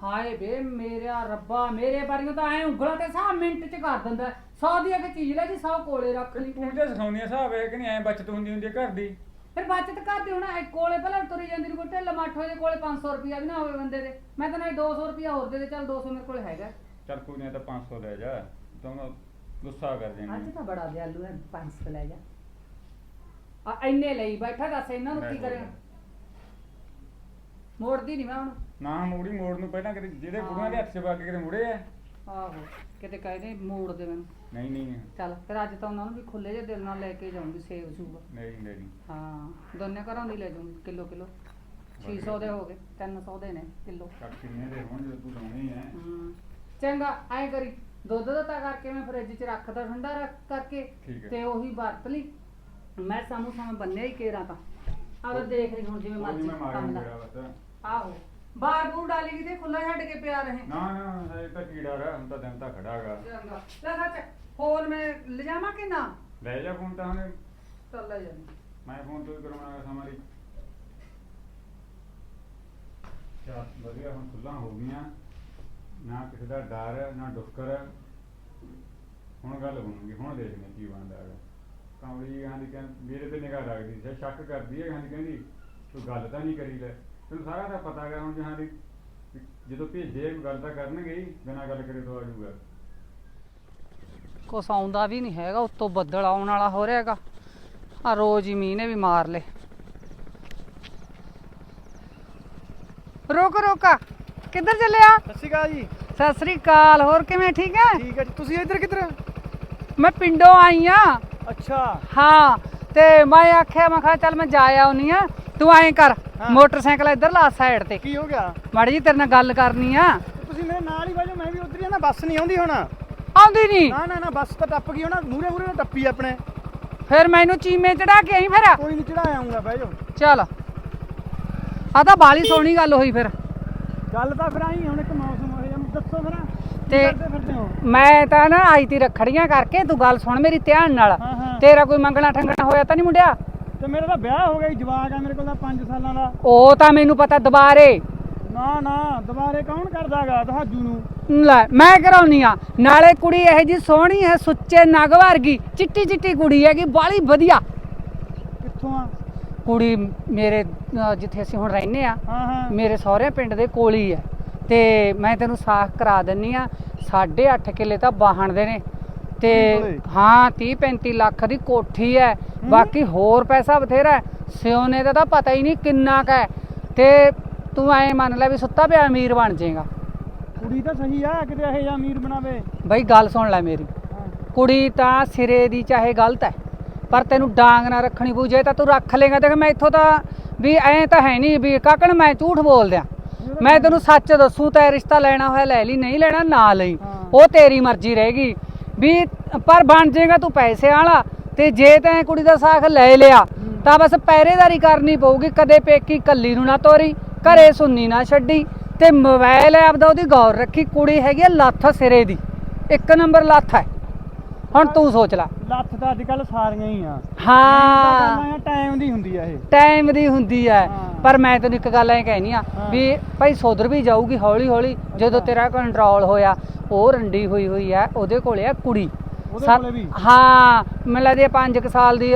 [SPEAKER 2] ਹਾਏ ਬੇ ਮੇਰਾ ਰੱਬਾ ਮੇਰੇ ਬਾਰੀਆਂ ਤਾਂ ਐ ਉਂਗਲਾਂ ਤੇ ਸਾਹ ਮਿੰਟ ਚ ਕਰ ਦਿੰਦਾ। 100 ਦੀ ਇੱਕ ਚੀਜ਼ ਲੈ ਜੀ 100 ਕੋਲੇ ਰੱਖ ਲਈ।
[SPEAKER 6] ਤੂੰ ਤੇ ਸਿਖਾਉਣੀ ਆ ਹਿਸਾਬ ਹੈ ਕਿ ਨਹੀਂ ਐ ਬਚਤ ਹੁੰਦੀ ਹੁੰਦੀ ਘਰ ਦੀ।
[SPEAKER 2] ਫਿਰ ਬਚਤ ਕਰਦੇ ਹੋਣਾ ਇਹ ਕੋਲੇ ਪਹਿਲਾਂ ਤੁਰੀ ਜਾਂਦੀ ਨੂੰ ਕੋਈ ਢਿੱਲ ਮੱਠ ਜੇ ਕੋਲੇ 500 ਰੁਪਿਆ ਵੀ ਨਾ ਹੋਵੇ ਬੰਦੇ ਦੇ। ਮੈਂ ਤਾਂ ਨਹੀਂ 200 ਰੁਪਿਆ ਹੋਰ ਦੇ ਦੇ ਚੱਲ 200 ਮੇਰੇ ਕੋਲ ਹੈਗਾ।
[SPEAKER 6] ਚੱਲ ਕੋਈ ਨਹੀਂ ਤਾਂ 500 ਲੈ ਜਾ ਤੂੰ ਨਾ ਗੁੱਸਾ ਕਰ
[SPEAKER 2] ਅੱਜ
[SPEAKER 6] ਜਾਣੀ
[SPEAKER 2] ਤਾਂ ਬੜਾ ਦਿਆਲੂ ਹੈ 500 ਲੈ ਜਾ। ਆ ਇੰਨੇ ਲਈ ਬੈਠਾ ਦੱਸ ਇਹਨਾਂ ਨੂੰ ਕੀ ਕਰਿਆ? ਮੋੜਦੀ ਨਹੀਂ ਮੈਂ ਹੁਣ।
[SPEAKER 6] ਨਾ ਮੋੜੀ ਮੋੜ ਨੂੰ ਪਹਿਲਾਂ ਕਦੇ ਜਿਹਦੇ
[SPEAKER 2] ਹਾਂ।
[SPEAKER 6] ਬੁੜੀਆਂ ਦੇ ਹੱਥ 'ਚ ਪਾ ਕੇ ਕਿਤੇ ਮੁੜੇ ਆ।
[SPEAKER 2] ਆਹੋ ਕਿਤੇ ਕਹਿੰਦੇ ਮੋੜ ਦੇ ਮੈਨੂੰ।
[SPEAKER 6] ਨਹੀਂ ਨਹੀਂ।
[SPEAKER 2] ਚੱਲ ਫਿਰ ਅੱਜ ਤਾਂ ਉਹਨਾਂ ਨੂੰ ਵੀ ਖੁੱਲੇ ਜਿਹੇ ਦਿਲ ਨਾਲ ਲੈ ਕੇ ਜਾਊਂਗੀ ਸੇਵ ਸੂਬ।
[SPEAKER 6] ਨਹੀਂ ਨਹੀਂ
[SPEAKER 2] ਹਾਂ ਦੋਨੇ ਘਰੋਂ ਦੀ ਲੈ ਜਾਊਂਗੀ ਕਿਲੋ ਕਿਲੋ। 600 ਦੇ ਹੋ ਗਏ 300 ਦੇ ਨੇ ਕਿਲੋ।
[SPEAKER 6] ਕੱਟ ਕਿੰਨੇ ਦੇ ਹੋਣ ਜੇ ਤੂੰ ਲਾਉਣੀ ਹੈ
[SPEAKER 2] ਹਮ, ਚੰਗਾ ਐ ਕਰੀ ਦੁੱਧ ਦਿੱਤਾ ਕਰਕੇ ਮੈਂ ਫ੍ਰਿਜ 'ਚ ਰੱਖਦਾ ਠੰਡਾ ਰੱਖ ਕਰਕੇ
[SPEAKER 6] ਠੀਕ ਹੈ।
[SPEAKER 2] ਤੇ ਉਹੀ ਵਰਤ ਲਈ। ਮੈਂ ਸਾਨੂੰ ਸਾਵੇਂ ਬੰਨਿਆ ਹੀ ਕੇਰਾ ਤਾਂ। ਆਹ ਤਾਂ ਦੇਖ ਰਹੀ ਹੁਣ ਜਿਵੇਂ ਮਰਜ਼ੀ
[SPEAKER 6] ਵੀ ਮੈਂ ਮਾਰੂ
[SPEAKER 2] ਕੰਮ ਦਾ।
[SPEAKER 6] ਮੇਰਾ ਬਸ।
[SPEAKER 2] ਆਹੋ। ਬਾਹਰ ਬੂਰ ਡਾਲੀ ਕਿਤੇ ਖੁੱਲਾ ਛੱਡ ਕੇ ਪਿਆ ਰਹੇ।
[SPEAKER 6] ਨਾ ਨਾ ਇਹ ਤਾਂ ਕੀੜਾ ਰਾ ਹੁਣ ਤਾਂ ਦਿਨ ਤਾਂ ਖੜਾਗਾ
[SPEAKER 2] ਚੰਗਾ। ਲੈ ਸੱਚ ਫੋਨ ਮੈਂ ਲਿਜਾਵਾਂ ਕਿ ਨਾ?
[SPEAKER 6] ਲੈ ਜਾ ਫੋਨ ਤਾਂ ਉਹਨੇ
[SPEAKER 2] ਚੱਲ ਲੈ ਜਾਂਦੀ
[SPEAKER 6] ਮੈਂ ਫੋਨ ਤੋਂ ਹੀ ਕਰਵਾਉਣਾ ਸਮਾਰੀ ਚਾ ਵਧੀਆ ਹੁਣ ਖੁੱਲਾਂ ਹੋ ਗਈਆਂ। ਨਾ ਕਿਸੇ ਦਾ ਡਰ ਨਾ ਡੁੱਕਰ। ਹੁਣ ਗੱਲ ਬਣੂਗੀ ਹੁਣ ਦੇਖਦੇ ਕੀ ਬਣਦਾ ਹਾਂ ਦੀ ਕਹਿੰਦੀ ਮੇਰੇ ਤੇ ਨਿਗਾਹ ਰੱਖਦੀ ਸੀ। ਸ਼ੱਕ ਕਰਦੀ ਹੈ ਹਾਂ ਦੀ ਕਹਿੰਦੀ ਤੂੰ ਗੱਲ ਤਾਂ ਨਹੀਂ ਕਰੀ ਲੈ। ਤੈਨੂੰ ਸਾਰਾ ਤਾਂ ਪਤਾ ਹੈਗਾ ਹੁਣ ਜਹਾਂ ਦੀ ਜਦੋਂ ਭੇਜੇ ਗੱਲ ਤਾਂ ਕਰਨਗੇ ਹੀ ਬਿਨਾਂ ਗੱਲ ਕਰੇ ਤੋਂ ਆ ਜਾਊਗਾ।
[SPEAKER 2] ਕੁਛ ਆਉਂਦਾ ਵੀ ਨਹੀਂ ਹੈਗਾ ਉੱਤੋਂ ਬੱਦਲ ਆਉਣ ਵਾਲਾ ਹੋ ਰਿਹਾ ਹੈਗਾ। ਆ ਰੋਜ਼ ਹੀ ਮੀਂਹ ਨੇ ਵੀ ਮਾਰ ਲੇ ਰੁਕ ਰੁਕ। ਕਿੱਧਰ ਚੱਲਿਆ?
[SPEAKER 4] ਸਤਿ ਸ਼੍ਰੀ ਅਕਾਲ ਜੀ।
[SPEAKER 2] ਸਤਿ ਸ੍ਰੀ ਅਕਾਲ। ਹੋਰ ਕਿਵੇਂ ਠੀਕ ਹੈ?
[SPEAKER 4] ਠੀਕ ਹੈ ਜੀ। ਤੁਸੀਂ ਇੱਧਰ ਕਿੱਧਰ?
[SPEAKER 2] ਮੈਂ ਪਿੰਡੋਂ ਆਈ ਆ
[SPEAKER 4] ਅੱਛਾ।
[SPEAKER 2] ਹਾਂ ਤੇ ਮੈਂ ਆਖਿਆ ਮੈਂ ਕਿਹਾ ਚੱਲ ਮੈਂ ਜਾ ਆਉਣੀ ਆ ਤੂੰ ਐਂ ਕਰ
[SPEAKER 4] ਹਾਂ।
[SPEAKER 2] ਮੋਟਰਸਾਈਕਲ ਇੱਧਰ ਲਾ ਸਾਈਡ ਤੇ।
[SPEAKER 4] ਕੀ ਹੋ ਗਿਆ?
[SPEAKER 2] ਮਾੜੀ ਜੀ ਤੇਰੇ ਨਾਲ ਗੱਲ ਕਰਨੀ ਆ।
[SPEAKER 4] ਤੁਸੀਂ ਮੇਰੇ ਨਾਲ ਹੀ ਵਜੋ ਮੈਂ ਵੀ ਉਧਰ ਹੀ ਆ ਨਾ ਬੱਸ ਨਹੀਂ ਆਉਂਦੀ ਹੁਣ।
[SPEAKER 2] ਆਉਂਦੀ ਨਹੀਂ
[SPEAKER 4] ਨਾ ਨਾ ਨਾ ਬੱਸ ਤਾਂ ਟੱਪ ਗਈ ਹੋਣਾ ਮੂਰੇ ਮੂਰੇ ਨਾ ਟੱਪੀ ਆਪਣੇ।
[SPEAKER 2] ਫਿਰ ਮੈਨੂੰ ਚੀਮੇ ਚੜਾ ਕੇ ਆਈ ਫਿਰ?
[SPEAKER 4] ਕੋਈ ਨਹੀਂ ਚੜਾ ਆਉਂਗਾ ਬਹਿ ਜਾਓ।
[SPEAKER 2] ਚੱਲ। ਆ ਤਾਂ ਬਾਲੀ ਸੋਹਣੀ ਗੱਲ ਹੋਈ ਫਿਰ।
[SPEAKER 4] ਗੱਲ ਤਾਂ ਫਿਰ ਆਈ ਹੁਣ ਇੱਕ ਮੌਸਮ ਹੋ ਜਾ ਦੱਸੋ ਫਿਰ। ਕੀ
[SPEAKER 2] ਤੇ-
[SPEAKER 4] ਕਰਦੇ ਫਿਰਦੇ ਹੋ?
[SPEAKER 2] ਮੈਂ ਤਾਂ ਨਾ ਆਈ ਤੀ ਰੱਖੜੀਆਂ ਕਰਕੇ ਤੂੰ ਗੱਲ ਸੁਣ ਮੇਰੀ ਧਿਆਨ ਨਾਲ।
[SPEAKER 4] ਹਾਂ ਹਾਂ।
[SPEAKER 2] ਤੇਰਾ ਕੋਈ ਮੰਗਣਾ ਠੰਗਣਾ ਹੋਇਆ ਤਾਂ ਨਹੀਂ ਮੁੰਡਿਆ?
[SPEAKER 4] ਤੇ ਮੇਰਾ ਤਾਂ ਵਿਆਹ ਹੋ ਗਿਆ ਜੀ, ਜਵਾਕ ਆ ਮੇਰੇ ਕੋਲ ਤਾਂ 5 ਸਾਲਾਂ ਦਾ।
[SPEAKER 2] ਉਹ ਤਾਂ ਮੈਨੂੰ ਪਤਾ ਦੁਬਾਰੇ।
[SPEAKER 4] ਨਾ ਨਾ ਦੁਬਾਰੇ ਕੌਣ ਕਰਦਾਗਾ ਤੁਹਾਜੂ ਨੂੰ?
[SPEAKER 2] ਲੈ ਮੈਂ ਕਰਾਉਣੀ ਆ। ਨਾਲੇ ਕੁੜੀ ਇਹ ਜੀ ਸੋਹਣੀ ਹੈ ਸੁੱਚੇ ਨਗ ਵਰਗੀ ਚਿੱਟੀ ਚਿੱਟੀ ਕੁੜੀ ਹੈਗੀ ਬਾਲੀ ਵਧੀਆ।
[SPEAKER 4] ਕਿੱਥੋਂ ਆ?
[SPEAKER 2] ਕੁੜੀ ਮੇਰੇ ਅਹ, ਜਿੱਥੇ ਅਸੀਂ ਹੁਣ ਰਹਿੰਦੇ ਆ
[SPEAKER 4] ਹਾਂ ਹਾਂ।
[SPEAKER 2] ਮੇਰੇ ਸਹੁਰੇ ਪਿੰਡ ਦੇ ਕੋਲ ਹੀ ਹੈ। ਤੇ ਮੈਂ ਤੈਨੂੰ ਸਾਖ ਕਰਾ ਦਿੰਨੀ ਆ 8.5 ਕਿੱਲੇ ਤਾਂ ਬਾਹਣ ਦੇ ਨੇ। ਤੇ
[SPEAKER 4] ਕੋਲੇ?
[SPEAKER 2] ਹਾਂ 30 35 ਲੱਖ ਦੀ ਕੋਠੀ ਹੈ। ਬਾਕੀ ਹੋਰ ਪੈਸਾ ਬਥੇਰਾ ਹੈ। ਸਿਉਨੇ ਦਾ ਤਾਂ ਪਤਾ ਹੀ ਨਹੀਂ ਕਿੰਨਾ ਕੁ ਹੈ। ਤੇ ਤੂੰ ਐ ਮੰਨ ਲੈ ਵੀ ਸੁੱਤਾ ਪਿਆ ਅਮੀਰ ਬਣ ਜਾਏਗਾ।
[SPEAKER 4] ਕੁੜੀ ਤਾਂ ਸਹੀ ਆ ਕਿਤੇ ਇਹ ਅਮੀਰ ਬਣਾਵੇ।
[SPEAKER 2] ਬਈ ਗੱਲ ਸੁਣ ਲੈ ਮੇਰੀ। ਕੁੜੀ ਤਾਂ ਸਿਰੇ ਦੀ ਚਾਹੇ ਗਲਤ ਹੈ ਪਰ ਤੈਨੂੰ ਡਾਂਗ ਨਾ ਰੱਖਣੀ ਪਊ। ਜੇ ਤਾਂ ਤੂੰ ਰੱਖ ਲੇਗਾ ਦੇਖ ਮੈਂ ਇੱਥੋਂ ਤਾਂ ਵੀ ਐ ਤਾਂ ਹੈ ਨਹੀਂ ਵੀ ਕਾਕਣ ਮੈਂ ਝੂਠ ਬੋਲਦਿਆਂ ਮੈਂ ਤੈਨੂੰ ਸੱਚ ਦੱਸੂ ਤੈ ਰਿਸ਼ਤਾ ਲੈਣਾ ਹੋਇਆ ਲੈ ਲਈ ਨਹੀਂ ਲੈਣਾ ਨਾ ਲਈ। ਉਹ ਤੇਰੀ ਮਰਜ਼ੀ ਰਹੇਗੀ ਵੀ ਪਰ ਬਣ ਜਾਏਗਾ ਤੂੰ ਪੈਸੇ ਵਾਲਾ ਤੇ ਜੇ ਤੈਂ ਕੁੜੀ ਦਾ ਸਾਖ ਲੈ ਲਿਆ ਤਾਂ ਬਸ ਪਹਿਰੇਦਾਰੀ ਕਰਨੀ ਪਊਗੀ ਕਦੇ ਪੇਕੀ ਕੱਲੀ ਨੂੰ ਨਾ ਤੋਰੀ। ਘਰੇ ਸੁੰਨੀ ਨਾ ਛੱਡੀ ਤੇ ਮੋਬਾਈਲ ਐਪ ਦਾ ਉਹਦੀ ਗੌਰ ਰੱਖੀ ਕੁੜੀ ਹੈਗੀ ਆ ਲੱਥ ਸਿਰੇ ਦੀ। ਇੱਕ ਨੰਬਰ ਲੱਥ ਹੈ। ਹੁਣ ਤੂੰ ਸੋਚ ਲੈ।
[SPEAKER 4] ਲੱਥ ਤਾਂ ਅੱਜ ਕੱਲ ਸਾਰੀਆਂ ਹੀ ਆ।
[SPEAKER 2] ਹਾਂ।
[SPEAKER 4] ਟਾਈਮ ਦੀ ਹੁੰਦੀ ਆ ਇਹ।
[SPEAKER 2] ਟਾਈਮ ਦੀ ਹੁੰਦੀ ਹਾਂ। ਪਰ ਮੈਂ ਤੈਨੂੰ ਇੱਕ ਗੱਲ ਐ ਕਹਿਨੀ ਆ। ਵੀ ਭਾਈ ਸੁਧਰ ਵੀ ਜਾਊਗੀ ਹੌਲੀ ਹੌਲੀ ਜਦੋਂ ਤੇਰਾ ਕੰਟਰੋਲ ਹੋਇਆ ਉਹ ਰੰਡੀ ਹੋਈ ਹੋਈ ਆ ਉਹਦੇ ਕੋਲੇ ਆ ਕੁੜੀ।
[SPEAKER 4] ਉਹਦੇ
[SPEAKER 2] ਸੱਤ-
[SPEAKER 4] ਕੋਲੇ ਵੀ?
[SPEAKER 2] ਹਾਂ ਮੈਨੂੰ ਲੱਗਦੀ 5 ਸਾਲ ਦੀ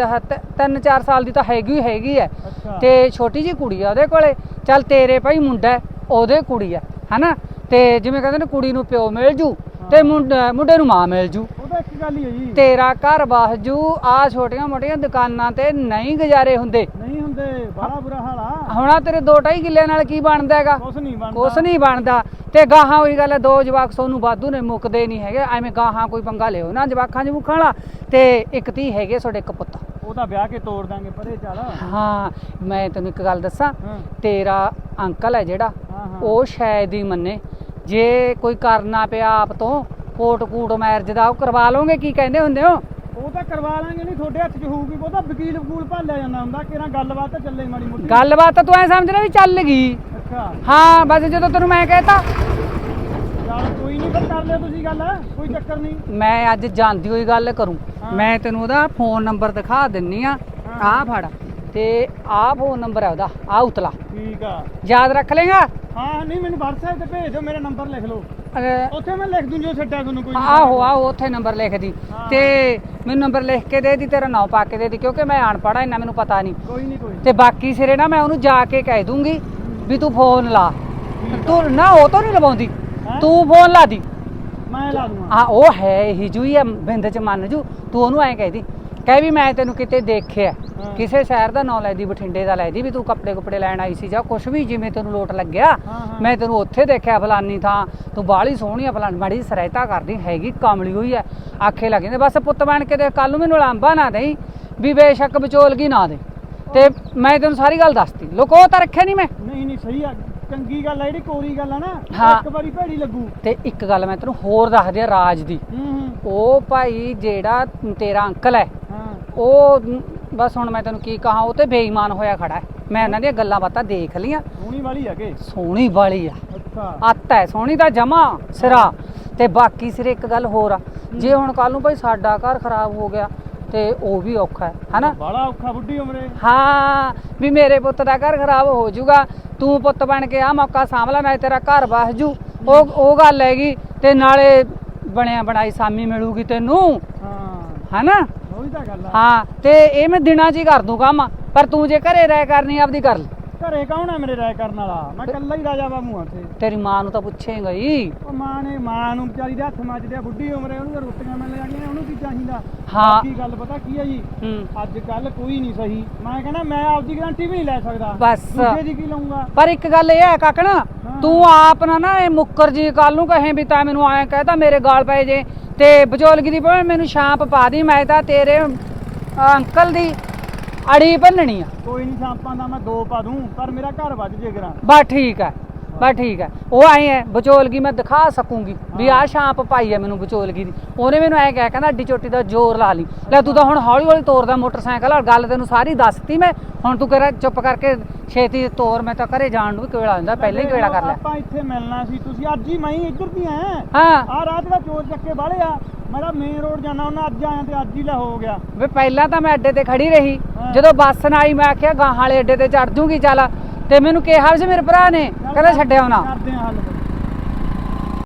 [SPEAKER 2] 3-4 ਸਾਲ ਦੀ ਤਾਂ ਹੈਗੀ ਹੀ ਹੈਗੀ
[SPEAKER 4] ਅੱਛਾ।
[SPEAKER 2] ਤੇ ਛੋਟੀ ਜੀ ਕੁੜੀ ਆ ਉਹਦੇ ਕੋਲੇ। ਚੱਲ ਤੇਰੇ ਭਾਈ ਮੁੰਡਾ ਹੈ, ਉਹਦੇ ਕੁੜੀ ਆ ਹਨਾ? ਤੇ ਜਿਵੇਂ ਕਹਿੰਦੇ ਨੇ ਕੁੜੀ ਨੂੰ ਪਿਓ ਮਿਲ ਜੂ ਤੇ ਮੁੰਡਾ ਮੁੰਡੇ ਨੂੰ ਮਾਂ ਮਿਲ ਜੂ।
[SPEAKER 4] ਉਹਦਾ ਇੱਕ ਗੱਲ ਹੀ ਹੈ ਜੀ।
[SPEAKER 2] ਤੇਰਾ ਘਰ ਬਾਹਜੂ ਆ ਛੋਟੀਆਂ ਮੋਟੀਆਂ ਦੁਕਾਨਾਂ ਤੇ ਨਹੀਂ ਗੁਜ਼ਾਰੇ ਹੁੰਦੇ।
[SPEAKER 4] ਨਹੀਂ ਹੁੰਦੇ ਬੜਾ ਬੁਰਾ ਹਾਲ ਆ।
[SPEAKER 2] ਹੁਣ ਤੇਰੇ ਦੋ ਢਾਈ ਕਿੱਲੇ ਨਾਲ ਕੀ ਬਣਦਾ ਹੈਗਾ?
[SPEAKER 4] ਕੁਛ ਨਹੀਂ ਬਣਦਾ।
[SPEAKER 2] ਕੁਛ ਨਹੀਂ ਬਣਦਾ। ਤੇ ਗਾਹਾਂ ਉਹੀ ਗੱਲ ਹੈ ਦੋ ਜਵਾਕ ਸੋਨੂੰ ਬਾਦੂ ਨੇ ਮੁੱਕਦੇ ਨਹੀਂ ਹੈਗੇ। ਐਵੇਂ ਗਾਹਾਂ ਕੋਈ ਪੰਗਾ ਲਿਓ ਨਾ ਜਵਾਕਾਂ 'ਚ ਮੁੱਖਣ ਵਾਲਾ। ਤੇ ਇੱਕ ਤੀ ਹੈਗੇ ਤੁਹਾਡੇ ਇੱਕ ਪੁੱਤ।
[SPEAKER 4] ਉਹਦਾ ਵਿਆਹ ਕੇ ਤੋੜ ਦਾਂਗੇ ਪਰੇ ਚੱਲ।
[SPEAKER 2] ਹਾਂ ਮੈਂ ਤੈਨੂੰ ਇੱਕ ਗੱਲ ਦੱਸਾਂ।
[SPEAKER 4] ਹਾਂ।
[SPEAKER 2] ਤੇਰਾ ਅੰਕਲ ਹੈ ਜਿਹੜਾ
[SPEAKER 4] ਹਾਂ, ਹਾਂ।
[SPEAKER 2] ਉਹ ਸ਼ਾਇਦ ਹੀ ਮੰਨੇ। ਜੇ ਕੋਈ ਕਰਨਾ ਪਿਆ ਆਪ ਤੋਂ ਕੋਟ ਕੂਟ ਮੈਰਿਜ ਦਾ ਉਹ ਕਰਵਾ ਲਓਗੇ ਕੀ ਕਹਿੰਦੇ ਹੁੰਦੇ ਹੋ?
[SPEAKER 4] ਉਹ ਤਾਂ ਕਰਵਾ ਲਾਂਗੇ ਨਹੀਂ ਤੁਹਾਡੇ ਹੱਥ 'ਚ ਹੋਊਗੀ ਉਹ ਤਾਂ ਵਕੀਲ ਵਕੂਲ ਭਾਲਿਆ ਜਾਂਦਾ ਹੁੰਦਾ ਕਿਹੜਾ ਗੱਲਬਾਤ ਤਾਂ ਚੱਲੇ ਮਾੜੀ ਮੋਟੀ।
[SPEAKER 2] ਗੱਲਬਾਤ ਤਾਂ ਤੂੰ ਐ ਸਮਝ ਲੈ ਵੀ ਚੱਲ ਗਈ।
[SPEAKER 4] ਅੱਛਾ।
[SPEAKER 2] ਹਾਂ ਬਸ ਜਦੋਂ ਤੈਨੂੰ ਮੈਂ ਕਹਿਤਾ।
[SPEAKER 4] ਚੱਲ ਕੋਈ ਨਹੀਂ ਫਿਰ ਕਰ ਲਿਓ ਤੁਸੀਂ ਗੱਲ ਕੋਈ ਚੱਕਰ ਨਹੀਂ।
[SPEAKER 2] ਮੈਂ ਅੱਜ ਜਾਂਦੀ ਹੋਈ ਗੱਲ ਕਰੂੰ। ਮੈਂ ਤੈਨੂੰ ਉਹਦਾ ਫੋਨ ਨੰਬਰ ਦਿਖਾ ਦਿੰਨੀ ਆ। ਆਹ ਫੜ ਤੇ ਆਹ ਫੋਨ ਨੰਬਰ ਹੈ ਉਹਦਾ ਆ ਉਤਲਾ।
[SPEAKER 4] ਠੀਕ ਆ।
[SPEAKER 2] ਯਾਦ ਰੱਖ ਲੇਗਾ
[SPEAKER 4] ਹਾਂ ਨਹੀਂ ਮੈਨੂੰ WhatsApp ਤੇ ਭੇਜ ਦਿਓ ਮੇਰਾ ਨੰਬਰ ਲਿਖ ਲਓ।
[SPEAKER 2] ਅਹ
[SPEAKER 4] ਉੱਥੇ ਮੈਂ ਲਿਖ ਦੂੰ ਜੋ ਛੱਡਿਆ ਤੁਹਾਨੂੰ ਕੋਈ ਨੀ।
[SPEAKER 2] ਆਹੋ ਆਹੋ ਉੱਥੇ ਨੰਬਰ ਲਿਖ ਦੀ
[SPEAKER 4] ਹਾਂ।
[SPEAKER 2] ਤੇ ਮੈਨੂੰ ਨੰਬਰ ਲਿਖ ਕੇ ਦੇ ਦੀ ਤੇਰਾ ਨਾਂ ਪਾ ਕੇ ਦੇ ਦੀ ਕਿਉਂਕਿ ਮੈਂ ਅਨਪੜ੍ਹ ਆ ਇੰਨਾ ਮੈਨੂੰ ਪਤਾ ਨਹੀਂ
[SPEAKER 4] ਕੋਈ ਨਹੀਂ ਕੋਈ ਨੀ।
[SPEAKER 2] ਤੇ ਬਾਕੀ ਸਿਰੇ ਨਾ ਮੈਂ ਉਹਨੂੰ ਜਾ ਕੇ ਕਹਿ ਦੂੰਗੀ ਵੀ ਤੂੰ ਫੋਨ ਲਾ ਤੂੰ ਨਾ ਉਹ ਤੋਂ ਨਹੀਂ ਲਵਾਉਂਦੀ
[SPEAKER 4] ਹੈਂ?
[SPEAKER 2] ਤੂੰ ਫੋਨ ਲਾ ਦੀ
[SPEAKER 4] ਮੈਂ ਲਾ ਦੂੰਗਾ
[SPEAKER 2] ਆ ਉਹ ਹੈ ਹੀ ਜੂਈ ਆ ਬਿੰਦ ਚ ਮੰਨ ਜੂ ਤੂੰ ਉਹਨੂੰ ਐਂ ਕਹਿ ਦੀ ਕਹਿ ਵੀ ਮੈਂ ਤੈਨੂੰ ਕਿਤੇ ਦੇਖਿਆ। ਕਿਸੇ ਸ਼ਹਿਰ ਦਾ ਨਾਂ ਲੈ ਦੀ ਬਠਿੰਡੇ ਦਾ ਲੈ ਦੀ ਵੀ ਤੂੰ ਕੱਪੜੇ ਕੁਪੜੇ ਲੈਣ ਆਈ ਸੀ ਜਾਂ ਕੁਛ ਵੀ ਜਿਵੇਂ ਤੈਨੂੰ ਲੋਟ ਲੱਗਿਆ। ਮੈਂ ਤੈਨੂੰ ਉੱਥੇ ਦੇਖਿਆ ਫਲਾਨੀ ਥਾਂ। ਤੂੰ ਬਾਹਲੀ ਸੋਹਣੀ ਆ ਫਲਾਨੀ ਮਾੜੀ ਸਰਾਇਤਾ ਕਰਦੀ ਹੈਗੀ ਕਮਲੀ ਹੋਈ ਆ। ਆਖੇ ਲੱਗ ਜਾਂਦੇ ਬਸ ਪੁੱਤ ਬਣ ਕੇ ਦੇ ਕੱਲ ਨੂੰ ਮੈਨੂੰ ਲਾਂਬਾ ਨਾ ਦੇਈ ਵੀ ਬੇਸ਼ੱਕ ਵਿਚੋਲਗੀ ਨਾ ਦੇ ਤੇ ਮੈਂ ਤੈਨੂੰ ਸਾਰੀ ਗੱਲ ਦੱਸਤੀ। ਲੋਕੋ ਤਾਂ ਰੱਖਿਆ ਨਹੀਂ ਮੈਂ।
[SPEAKER 4] ਨਹੀਂ ਨਹੀਂ ਸਹੀ ਆ। ਚੰਗੀ ਗੱਲ ਆ ਜਿਹੜੀ ਕੋਰੀ ਗੱਲ ਆ ਨਾ
[SPEAKER 2] ਹਾਂ।
[SPEAKER 4] ਇੱਕ ਵਾਰੀ ਭੈੜੀ ਲੱਗੂ।
[SPEAKER 2] ਤੇ ਇੱਕ ਗੱਲ ਮੈਂ ਤੈਨੂੰ ਹੋਰ ਦੱਸ ਦਿਆਂ ਰਾਜ ਦੀ।
[SPEAKER 4] ਹੂੰ ਹੂੰ।
[SPEAKER 2] ਉਹ ਭਾਈ ਜਿਹੜਾ ਤੇਰਾ ਅੰਕਲ ਹੈ
[SPEAKER 4] ਹਾਂ।
[SPEAKER 2] ਉਹ ਮ, ਬਸ ਹੁਣ ਮੈਂ ਤੈਨੂੰ ਕੀ ਕਹਾਂ ਉਹ ਤੇ ਬੇਈਮਾਨ ਹੋਇਆ ਖੜਾ ਹੈ। ਮੈਂ ਇਹਨਾਂ ਦੀਆਂ ਗੱਲਾਂ ਬਾਤਾਂ ਦੇਖ ਲੀਆਂ
[SPEAKER 4] ਸੋਹਣੀ ਵਾਲੀ ਹੈਗੇ
[SPEAKER 2] ਸੋਹਣੀ ਵਾਲੀ ਆ।
[SPEAKER 4] ਅੱਛਾ।
[SPEAKER 2] ਅੱਤ ਹੈ ਸੋਹਣੀ ਦਾ ਜਮਾ ਸਿਰਾ। ਤੇ ਬਾਕੀ ਸਿਰੇ ਇੱਕ ਗੱਲ ਹੋਰ ਆ। ਜੇ ਹੁਣ ਕੱਲ ਨੂੰ ਭਾਈ ਸਾਡਾ ਘਰ ਖਰਾਬ ਹੋ ਗਿਆ ਤੇ ਉਹ ਵੀ ਔਖਾ ਹੈ ਹਨਾ?
[SPEAKER 4] ਬੜਾ ਔਖਾ ਬੁੱਢੀ ਉਮਰੇ।
[SPEAKER 2] ਹਾਂ ਵੀ ਮੇਰੇ ਪੁੱਤ ਦਾ ਘਰ ਖਰਾਬ ਹੋ ਜਾਊਗਾ ਤੂੰ ਪੁੱਤ ਬਣ ਕੇ ਆ ਮੌਕਾ ਸਾਂਭ ਲੈ ਮੈਂ ਤੇਰਾ ਘਰ ਵਸ ਜੂ। ਉਹ ਉਹ ਗੱਲ ਹੈਗੀ ਤੇ ਨਾਲੇ ਬਣਿਆ ਬਣਾਈ ਸਾਮੀ ਮਿਲੂਗੀ ਤੈਨੂੰ
[SPEAKER 4] ਹਾਂ।
[SPEAKER 2] ਹਨਾ?
[SPEAKER 4] ਉਹੀ ਤਾਂ ਗੱਲ ਆ।
[SPEAKER 2] ਹਾਂ ਤੇ ਇਹ ਮੈਂ ਦਿਨਾਂ 'ਚ ਹੀ ਕਰ ਦੂੰ ਕੰਮ ਪਰ ਤੂੰ ਜੇ ਘਰੇ ਰਹਿ ਕਰਨੀ ਆਪਦੀ ਕਰ ਲੈ।
[SPEAKER 4] ਘਰੇ ਕੌਣ ਆ ਮੇਰੇ ਰਾਏ ਕਰਨ ਵਾਲਾ? ਮੈਂ ਇਕੱਲਾ ਹੀ ਰਾਜਾ ਬਾਬੂ ਆ ਉੱਥੇ
[SPEAKER 2] ਤੇਰੀ ਮਾਂ ਨੂੰ ਤਾਂ ਪੁੱਛੇਗਾ ਹੀ।
[SPEAKER 4] ਉਹ ਮਾਂ ਨੇ ਮਾਂ ਨੂੰ ਵਿਚਾਰੀ ਦੇ ਹੱਥ ਮੱਚਦੇ ਆ ਬੁੱਢੀ ਉਮਰੇ ਉਹਨੂੰ ਤਾਂ ਰੋਟੀਆਂ ਮਿਲ ਜਾਣੀਆਂ ਉਹਨੂੰ ਕੀ ਚਾਹੀਦਾ?
[SPEAKER 2] ਹਾਂ।
[SPEAKER 4] ਬਾਕੀ ਗੱਲ ਪਤਾ ਕੀ ਆ ਜੀ?
[SPEAKER 2] ਹੂੰ।
[SPEAKER 4] ਅੱਜ ਕੱਲ ਕੋਈ ਨਹੀਂ ਸਹੀ। ਮੈਂ ਕਹਿੰਦਾ ਮੈਂ ਆਪਦੀ ਗਾਰੰਟੀ ਵੀ ਨਹੀਂ ਲੈ ਸਕਦਾ।
[SPEAKER 2] ਬਸ।
[SPEAKER 4] ਦੂਜੇ ਦੀ ਕੀ ਲਊਂਗਾ?
[SPEAKER 2] ਪਰ ਇੱਕ ਗੱਲ ਇਹ ਹੈ ਕਾਕਣਾ ਤੂੰ ਆਪ ਨਾ ਨਾ ਇਹ ਮੁੱਕਰ ਜੀ ਕੱਲ ਨੂੰ ਕਹੇ ਵੀ ਤਾਂ ਮੈਨੂੰ ਆਇਆ ਕਹਿਤਾ ਮੇਰੇ ਗਾਲ ਪਏ ਜੇ। ਤੇ ਬਚੋਲਗੀ ਦੀ ਭਾਵੇਂ ਮੈਨੂੰ ਛਾਂਪ ਪਾ ਦੀ ਮੈਂ ਤਾਂ ਤੇਰੇ ਅੰਕਲ ਦੀ ਅੜੀ ਭੰਨਣੀ ਆ।
[SPEAKER 4] ਕੋਈ ਨਹੀਂ ਛਾਪਾਂ ਦਾ ਮੈਂ ਦੋ ਪਾ ਦੂੰ ਪਰ ਮੇਰਾ ਘਰ ਵੱਜ ਜੇ ਕਰਾਂ
[SPEAKER 2] ਬਸ ਠੀਕ ਹੈ ਬਸ ਠੀਕ ਹੈ ਉਹ ਆਏ ਹੈ ਬਚੋਲਗੀ ਮੈਂ ਦਿਖਾ ਸਕੂੰਗੀ ਵੀ ਆਹ ਛਾਂਪ ਪਾਈ ਹੈ ਮੈਨੂੰ ਬਚੋਲਗੀ ਦੀ। ਉਹਨੇ ਮੈਨੂੰ ਐ ਕਹਿ ਕਹਿੰਦਾ ਅੱਡੀ ਚੋਟੀ ਦਾ ਜ਼ੋਰ ਲਾ ਲਈ। ਲੈ ਤੂੰ ਤਾਂ ਹੁਣ ਹੌਲੀ ਹੌਲੀ ਤੋਰਦਾ ਮੋਟਰਸਾਈਕਲ ਆ ਗੱਲ ਤੈਨੂੰ ਸਾਰੀ ਦੱਸਤੀ ਮੈਂ। ਹੁਣ ਤੂੰ ਕਿਹੜਾ ਚੁੱਪ ਕਰਕੇ ਛੇਤੀ ਤੋਰ ਮੈਂ ਤਾਂ ਘਰੇ ਜਾਣ ਨੂੰ ਵੀ ਕਿਹੜਾ ਹੁੰਦਾ ਪਹਿਲਾਂ ਹੀ ਕਿਹੜਾ ਕਰ ਲਿਆ
[SPEAKER 4] ਆਪਾਂ ਇੱਥੇ ਮਿਲਣਾ ਸੀ ਤੁਸੀਂ ਅੱਜ ਹੀ ਮੈਂ ਇੱਧਰ ਦੀ ਆ।
[SPEAKER 2] ਹਾਂ।
[SPEAKER 4] ਆ ਰਾਤ ਦਾ ਚੋਰ ਚੱਕੇ ਵਾਲੇ ਆ। ਮੈਂ ਤਾਂ ਮੇਨ ਰੋਡ ਜਾਣਾ ਉਹਨਾਂ ਅੱਜ ਆਇਆ ਤੇ ਅੱਜ ਹੀ ਲੈ ਹੋ ਗਿਆ।
[SPEAKER 2] ਵੇ ਪਹਿਲਾਂ ਤਾਂ ਮੈਂ ਅੱਡੇ ਤੇ ਖੜੀ ਰਹੀ। ਜਦੋਂ ਬੱਸ ਨਾ ਆਈ ਮੈਂ ਆਖਿਆ ਗਾਹਾਂ ਵਾਲੇ ਅੱਡੇ ਤੇ ਚੜ ਜੂਗੀ ਚੱਲ। ਤੇ ਮੈਨੂੰ ਕਿਹਾ ਸੀ ਮੇਰੇ ਭਰਾ ਨੇ ਕਹਿੰਦਾ ਛੱਡਿਆ ਨਾ
[SPEAKER 4] ਕਰਦੇ ਆ ਹੱਲ।